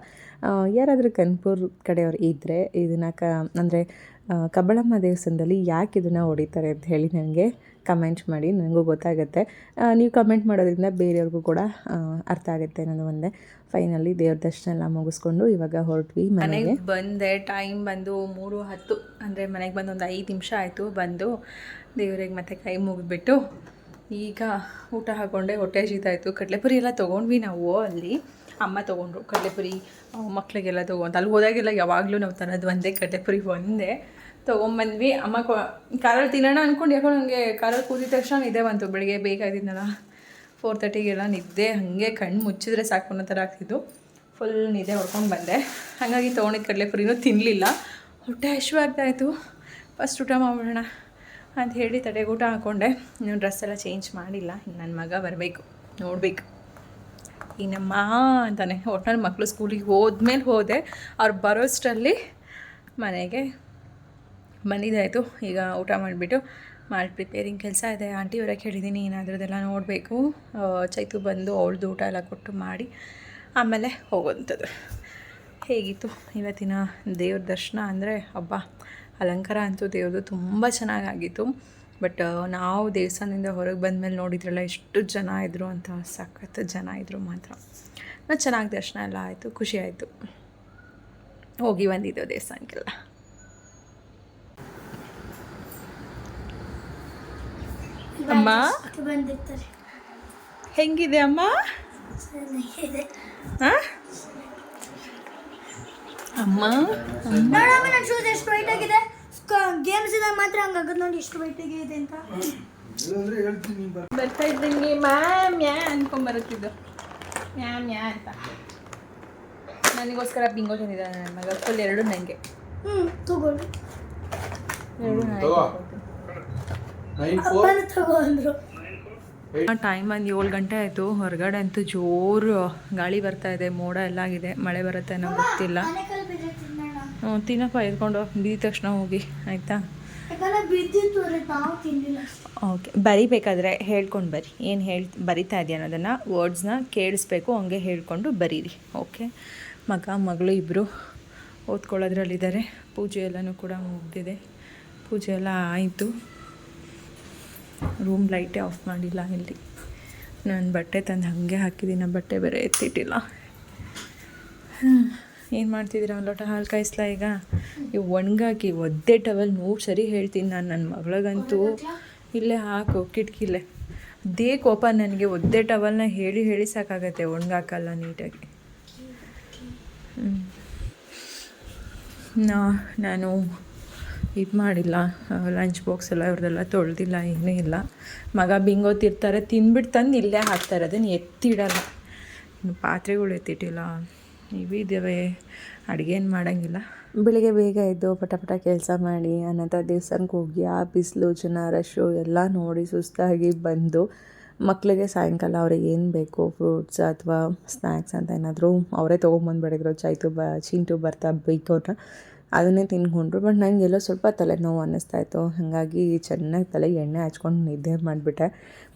ಯಾರಾದರೂ ಕನ್ಪೂರ್ ಕಡೆಯವ್ರು ಇದ್ದರೆ ಇದನ್ನು ಕ, ಅಂದರೆ ಕಬ್ಬಳಮ್ಮ ದೇವಸ್ಥಾನದಲ್ಲಿ ಯಾಕೆ ಇದನ್ನು ಹೊಡಿತಾರೆ ಅಂತ ಹೇಳಿ ನನಗೆ ಕಮೆಂಟ್ ಮಾಡಿ ನನಗೂ ಗೊತ್ತಾಗುತ್ತೆ. ನೀವು ಕಮೆಂಟ್ ಮಾಡೋದ್ರಿಂದ ಬೇರೆಯವ್ರಿಗೂ ಕೂಡ ಅರ್ಥ ಆಗುತ್ತೆ ನಾನು ಒಂದೇ. ಫೈನಲಿ ದೇವ್ರ ದರ್ಶನ ಎಲ್ಲ ಮುಗಿಸ್ಕೊಂಡು ಇವಾಗ ಹೊರಟ್ವಿ ಮನೆಗೆ. ಬಂದೆ ಟೈಮ್ ಬಂದು ಮೂರು ಹತ್ತು, ಅಂದರೆ ಮನೆಗೆ ಬಂದು ಒಂದು ಐದು ನಿಮಿಷ ಆಯಿತು. ಬಂದು ದೇವರಿಗೆ ಮತ್ತೆ ಕೈ ಮುಗಿದ್ಬಿಟ್ಟು ಈಗ ಊಟ ಹಾಕೊಂಡೆ, ಹೊಟ್ಟೆ ಶೀತಾಯಿತು ಕಡಲೆಪುರಿ ಎಲ್ಲ ತೊಗೊಂಡ್ವಿ ನಾವು ಅಲ್ಲಿ. ಅಮ್ಮ ತೊಗೊಂಡ್ರು ಕಡಲೆಪುರಿ. ಮಕ್ಕಳಿಗೆಲ್ಲ ತೊಗೊಂಡು ಅಲ್ಲಿ ಹೋದಾಗೆಲ್ಲ ಯಾವಾಗಲೂ ನಾವು ತರೋದು ಒಂದೇ ಕಡಲೆಪುರಿ ಒಂದೇ. ತೊಗೊಂಬಂದ್ವಿ. ಅಮ್ಮ ಕೊ ಕಾರಲ್ಲಿ ತಿನ್ನೋಣ ಅಂದ್ಕೊಂಡು ಯಾಕೋ ನನಗೆ ಕಾರಲ್ಲಿ ಕೂದಿದ ತಕ್ಷಣ ನಿದ್ದೆ ಬಂತು. ಬೆಳಿಗ್ಗೆ ಬೇಕಾಗಿದ್ದನಲ್ಲ ಫೋರ್ ತರ್ಟಿಗೆಲ್ಲ ನಿದ್ದೆ, ಹಾಗೆ ಕಣ್ಣು ಮುಚ್ಚಿದ್ರೆ ಸಾಕು ಅನ್ನೋ ಥರ ಆಗ್ತಿದ್ದು ಫುಲ್ ನಿದ್ದೆ ಹೊಡ್ಕೊಂಡು ಬಂದೆ. ಹಾಗಾಗಿ ತೊಗೊಂಡಿದ್ದ ಕಡಲೆಪುರಿನೂ ತಿನ್ನಲಿಲ್ಲ ಹೊಟ್ಟೆ ಹಶ್ವಾಗ್ತಾಯಿತ್ತು ಫಸ್ಟ್ ಊಟ ಮಾಡೋಣ ಅಂತ ಹೇಳಿ ತಡೆಗೆ ಊಟ ಹಾಕ್ಕೊಂಡೆ ಇನ್ನು ಡ್ರೆಸ್ ಎಲ್ಲ ಚೇಂಜ್ ಮಾಡಿಲ್ಲ. ನನ್ನ ಮಗ ಬರಬೇಕು. ನೋಡಬೇಕು. ಈ ನಮ್ಮ ಅಂತಾನೆ ಒಟ್ಟಿನಲ್ಲಿ ಮಕ್ಕಳು ಸ್ಕೂಲಿಗೆ ಹೋದ್ಮೇಲೆ ಹೋದೆ. ಅವ್ರು ಬರೋಷ್ಟರಲ್ಲಿ ಮನೆಗೆ ಬಂದಿದ್ದಾಯಿತು. ಈಗ ಊಟ ಮಾಡಿಬಿಟ್ಟು ಮಾಡಿ ಪ್ರಿಪೇರಿಂಗ್ ಕೆಲಸ ಇದೆ. ಆಂಟಿ ಅವರೇ ಹೇಳಿದ್ದೀನಿ ಏನಾದ್ರದ್ದೆಲ್ಲ ನೋಡಬೇಕು. ಚೈತು ಬಂದು ಅವಳದು ಊಟ ಎಲ್ಲ ಕೊಟ್ಟು ಮಾಡಿ ಆಮೇಲೆ ಹೋಗುವಂಥದ್ದು. ಹೇಗಿತ್ತು ಇವತ್ತಿನ ದೇವ್ರ ದರ್ಶನ ಅಂದರೆ ಹಬ್ಬ ಅಲಂಕಾರ ಅಂತೂ ದೇವ್ರದ್ದು ತುಂಬ ಚೆನ್ನಾಗಾಗಿತ್ತು. ಬಟ್ ನಾವು ದೇವಸ್ಥಾನದಿಂದ ಹೊರಗೆ ಬಂದಮೇಲೆ ನೋಡಿದ್ರಲ್ಲ ಎಷ್ಟು ಜನ ಇದ್ದರು ಅಂತ, ಸಖತ್ ಜನ ಇದ್ದರು ಮಾತ್ರ. ಚೆನ್ನಾಗಿ ದರ್ಶನ ಎಲ್ಲ ಆಯಿತು, ಖುಷಿ ಆಯಿತು. ಹೋಗಿ ಬಂದಿದ್ದೆವು ದೇವಸ್ಥಾನಕ್ಕೆಲ್ಲ. ಅಮ್ಮ? ಬಂದಿರ್ತಾರೆ. ಹೆಂಗಿದೆ ಅಮ್ಮ? ಅಮ್ಮ? ನೋಡಮ್ಮ ನನ್ನ ಶೂಸ್ ಎಷ್ಟು ವೈಟ್ ಆಗಿದೆ. ಗೇಮ್ಸ್ ಇದೆ ಮಾತ್ರ ಹಂಗಾಗದ್ ನೋಡಿ ಎಷ್ಟು ವೈಟ್ ಆಗಿದೆ ಅಂತ. ಬರ್ತಾ ಇದ್ದಂಗೆ ಮ್ಯಾಮ್ ಯಾ ಅನ್ಕೊಂಬರುತ್ತಿದ್ದು ಮ್ಯಾಮ್ ಯಾ ಅಂತ. ನನಗೋಸ್ಕರ ಬಿಂಗೋ ತಂದಿದ್ದಾನೆ ನನ್ನ ಮಗ. ಫುಲ್ ಎರಡು ನನಗೆ ಹ್ಞೂ ತಗೊಳ್ಳಿ ಎರಡು ಅಪ್ಪನ ತಗೋ ಅಂದ್ರು ಟೈಮ್ ಒಂದು ಏಳು ಗಂಟೆ ಆಯಿತು. ಹೊರಗಡೆ ಅಂತೂ ಜೋರು ಗಾಳಿ ಬರ್ತಾ ಇದೆ. ಮೋಡ ಎಲ್ಲ ಆಗಿದೆ. ಮಳೆ ಬರುತ್ತೆ ಅನ್ನೋ ಗೊತ್ತಿಲ್ಲ. ಹ್ಞೂ ತಿನ್ನಪ್ಪ ಎದ್ಕೊಂಡು ಬಿದ್ದ ತಕ್ಷಣ ಹೋಗಿ. ಆಯಿತಾ? ಓಕೆ ಬರಿಬೇಕಾದ್ರೆ ಹೇಳ್ಕೊಂಡು ಬರಿ. ಏನು ಹೇಳ್ ಬರಿತಾ ಇದೆಯಾ ಅನ್ನೋದನ್ನು ವರ್ಡ್ಸ್ನ ಕೇಳಿಸ್ಬೇಕು ಹಂಗೆ ಹೇಳ್ಕೊಂಡು ಬರೀರಿ. ಓಕೆ? ಮಗ ಮಗಳು ಇಬ್ಬರು ಓದ್ಕೊಳ್ಳೋದ್ರಲ್ಲಿದ್ದಾರೆ. ಪೂಜೆ ಎಲ್ಲನೂ ಕೂಡ ಮುಗ್ದಿದೆ. ಪೂಜೆ ಎಲ್ಲ ಆಯಿತು. ರೂಮ್ ಲೈಟೇ ಆಫ್ ಮಾಡಿಲ್ಲ ಇಲ್ಲಿ. ನಾನು ಬಟ್ಟೆ ತಂದು ಹಾಗೆ ಹಾಕಿದ್ದೀನಿ ಬಟ್ಟೆ ಬೇರೆ ಎತ್ತಿಟ್ಟಿಲ್ಲ. ಏನು ಮಾಡ್ತಿದ್ದೀರಾ ಒಂದು ಲೋಟ ಹಾಲು ಕಾಯಿಸ್ಲಾ ಈಗ? ಈ ಒಣಗಾಕಿ ಒದ್ದೆ ಟವಲ್ ನೂರು ಸರಿ ಹೇಳ್ತೀನಿ ನಾನು ನನ್ನ ಮಗಳಿಗಂತೂ. ಇಲ್ಲೇ ಹಾಕು, ಕಿಟಕಿಲೇ. ಅದೇ ಕೋಪ ನನಗೆ, ಒದ್ದೆ ಟವಲ್ನ ಹೇಳಿ ಹೇಳಿ ಸಾಕಾಗತ್ತೆ ಒಣಗಾಕಲ್ಲ ನೀಟಾಗಿ. ನಾ, ನಾನು ಇದು ಮಾಡಿಲ್ಲ. ಲಂಚ್ ಬಾಕ್ಸ್ ಎಲ್ಲ ಇವ್ರದ್ದೆಲ್ಲ ತೊಳೆದಿಲ್ಲ ಏನೂ ಇಲ್ಲ. ಮಗ ಬಿಂಗೋತಿರ್ತಾರೆ ತಿಂದ್ಬಿಟ್ಟು ತಂದು ಇಲ್ಲೇ ಹಾಕ್ತಾರೆ ಅದನ್ನು ಎತ್ತಿಡಲ್ಲ. ಇನ್ನು ಪಾತ್ರೆಗಳು ಎತ್ತಿಟ್ಟಿಲ್ಲ. ಇವಿದ್ದಾವೆ ಅಡುಗೆ ಏನು ಮಾಡೋಂಗಿಲ್ಲ. ಬೆಳಿಗ್ಗೆ ಬೇಗ ಎದ್ದು ಪಟ ಕೆಲಸ ಮಾಡಿ ಅನಂತ ದೇವಸ್ಥಾನಕ್ಕೆ ಹೋಗಿ, ಆ ಬಿಸಿಲು, ಜನ ರಶ್ಶು ಎಲ್ಲ ನೋಡಿ ಸುಸ್ತಾಗಿ ಬಂದು ಮಕ್ಕಳಿಗೆ ಸಾಯಂಕಾಲ ಅವ್ರಿಗೆ ಏನು ಬೇಕು ಫ್ರೂಟ್ಸ್ ಅಥವಾ ಸ್ನ್ಯಾಕ್ಸ್ ಅಂತ ಏನಾದರೂ ಅವರೇ ತೊಗೊಂಡ್ಬಂದು ಬೆಳಗ್ಗೆ ಚಾಯ್ತು ಬ, ಚಿಂಟು ಬರ್ತಾ ಬೈಕೋನ ಅದನ್ನೇ ತಿನ್ಕೊಂಡ್ರು. ಬಟ್ ನನಗೆಲ್ಲೋ ಸ್ವಲ್ಪ ತಲೆನೋವು ಅನ್ನಿಸ್ತಾ ಇತ್ತು ಹಾಗಾಗಿ ಚೆನ್ನಾಗಿ ತಲೆಗೆ ಎಣ್ಣೆ ಹಚ್ಕೊಂಡು ನಿದ್ದೆ ಮಾಡಿಬಿಟ್ಟೆ.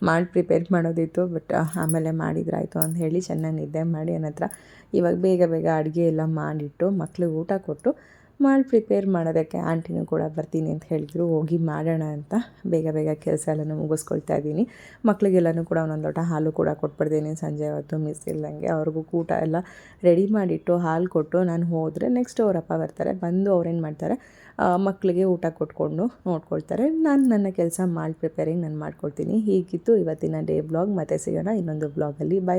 ಮಾಡಿ ಪ್ರಿಪೇರ್ ಮಾಡೋದಿತ್ತು. ಬಟ್ ಆಮೇಲೆ ಮಾಡಿದ್ರಾಯಿತು ಅಂತ ಹೇಳಿ ಚೆನ್ನಾಗಿ ನಿದ್ದೆ ಮಾಡಿ ನನ್ನ ಇವಾಗ ಬೇಗ ಬೇಗ ಅಡುಗೆ ಎಲ್ಲ ಮಾಡಿಟ್ಟು ಮಕ್ಳಿಗೆ ಊಟ ಕೊಟ್ಟು ಮಾಡಿ ಪ್ರಿಪೇರ್ ಮಾಡೋದಕ್ಕೆ ಆಂಟಿನೂ ಕೂಡ ಬರ್ತೀನಿ ಅಂತ ಹೇಳಿದ್ರು. ಹೋಗಿ ಮಾಡೋಣ ಅಂತ ಬೇಗ ಬೇಗ ಕೆಲಸ ಎಲ್ಲನೂ ಮುಗಿಸ್ಕೊಳ್ತಾ ಇದ್ದೀನಿ. ಮಕ್ಕಳಿಗೆಲ್ಲನೂ ಕೂಡ ಒಂದೊಂದು ಲೋಟ ಹಾಲು ಕೂಡ ಕೊಟ್ಬಿಡ್ತೀನಿ. ಸಂಜೆ ಹೊತ್ತು ಮಿಸ್ ಇಲ್ದಂಗೆ ಅವ್ರಿಗೂ ಊಟ ಎಲ್ಲ ರೆಡಿ ಮಾಡಿಟ್ಟು ಹಾಲು ಕೊಟ್ಟು ನಾನು ಹೋದರೆ ನೆಕ್ಸ್ಟ್ ಅವರಪ್ಪ ಬರ್ತಾರೆ. ಬಂದು ಅವ್ರೇನು ಮಾಡ್ತಾರೆ? ಮಕ್ಕಳಿಗೆ ಊಟ ಕೊಟ್ಕೊಂಡು ನೋಡ್ಕೊಳ್ತಾರೆ. ನಾನು ನನ್ನ ಕೆಲಸ ಮಾಡಿ ಪ್ರಿಪೇರಿಂಗ್ ನಾನು ಮಾಡ್ಕೊಳ್ತೀನಿ. ಹೀಗಿತ್ತು ಇವತ್ತಿನ ಡೇ ಬ್ಲಾಗ್ ಮತ್ತೆ ಸಿಗೋಣ ಇನ್ನೊಂದು ಬ್ಲಾಗಲ್ಲಿ ಬೈ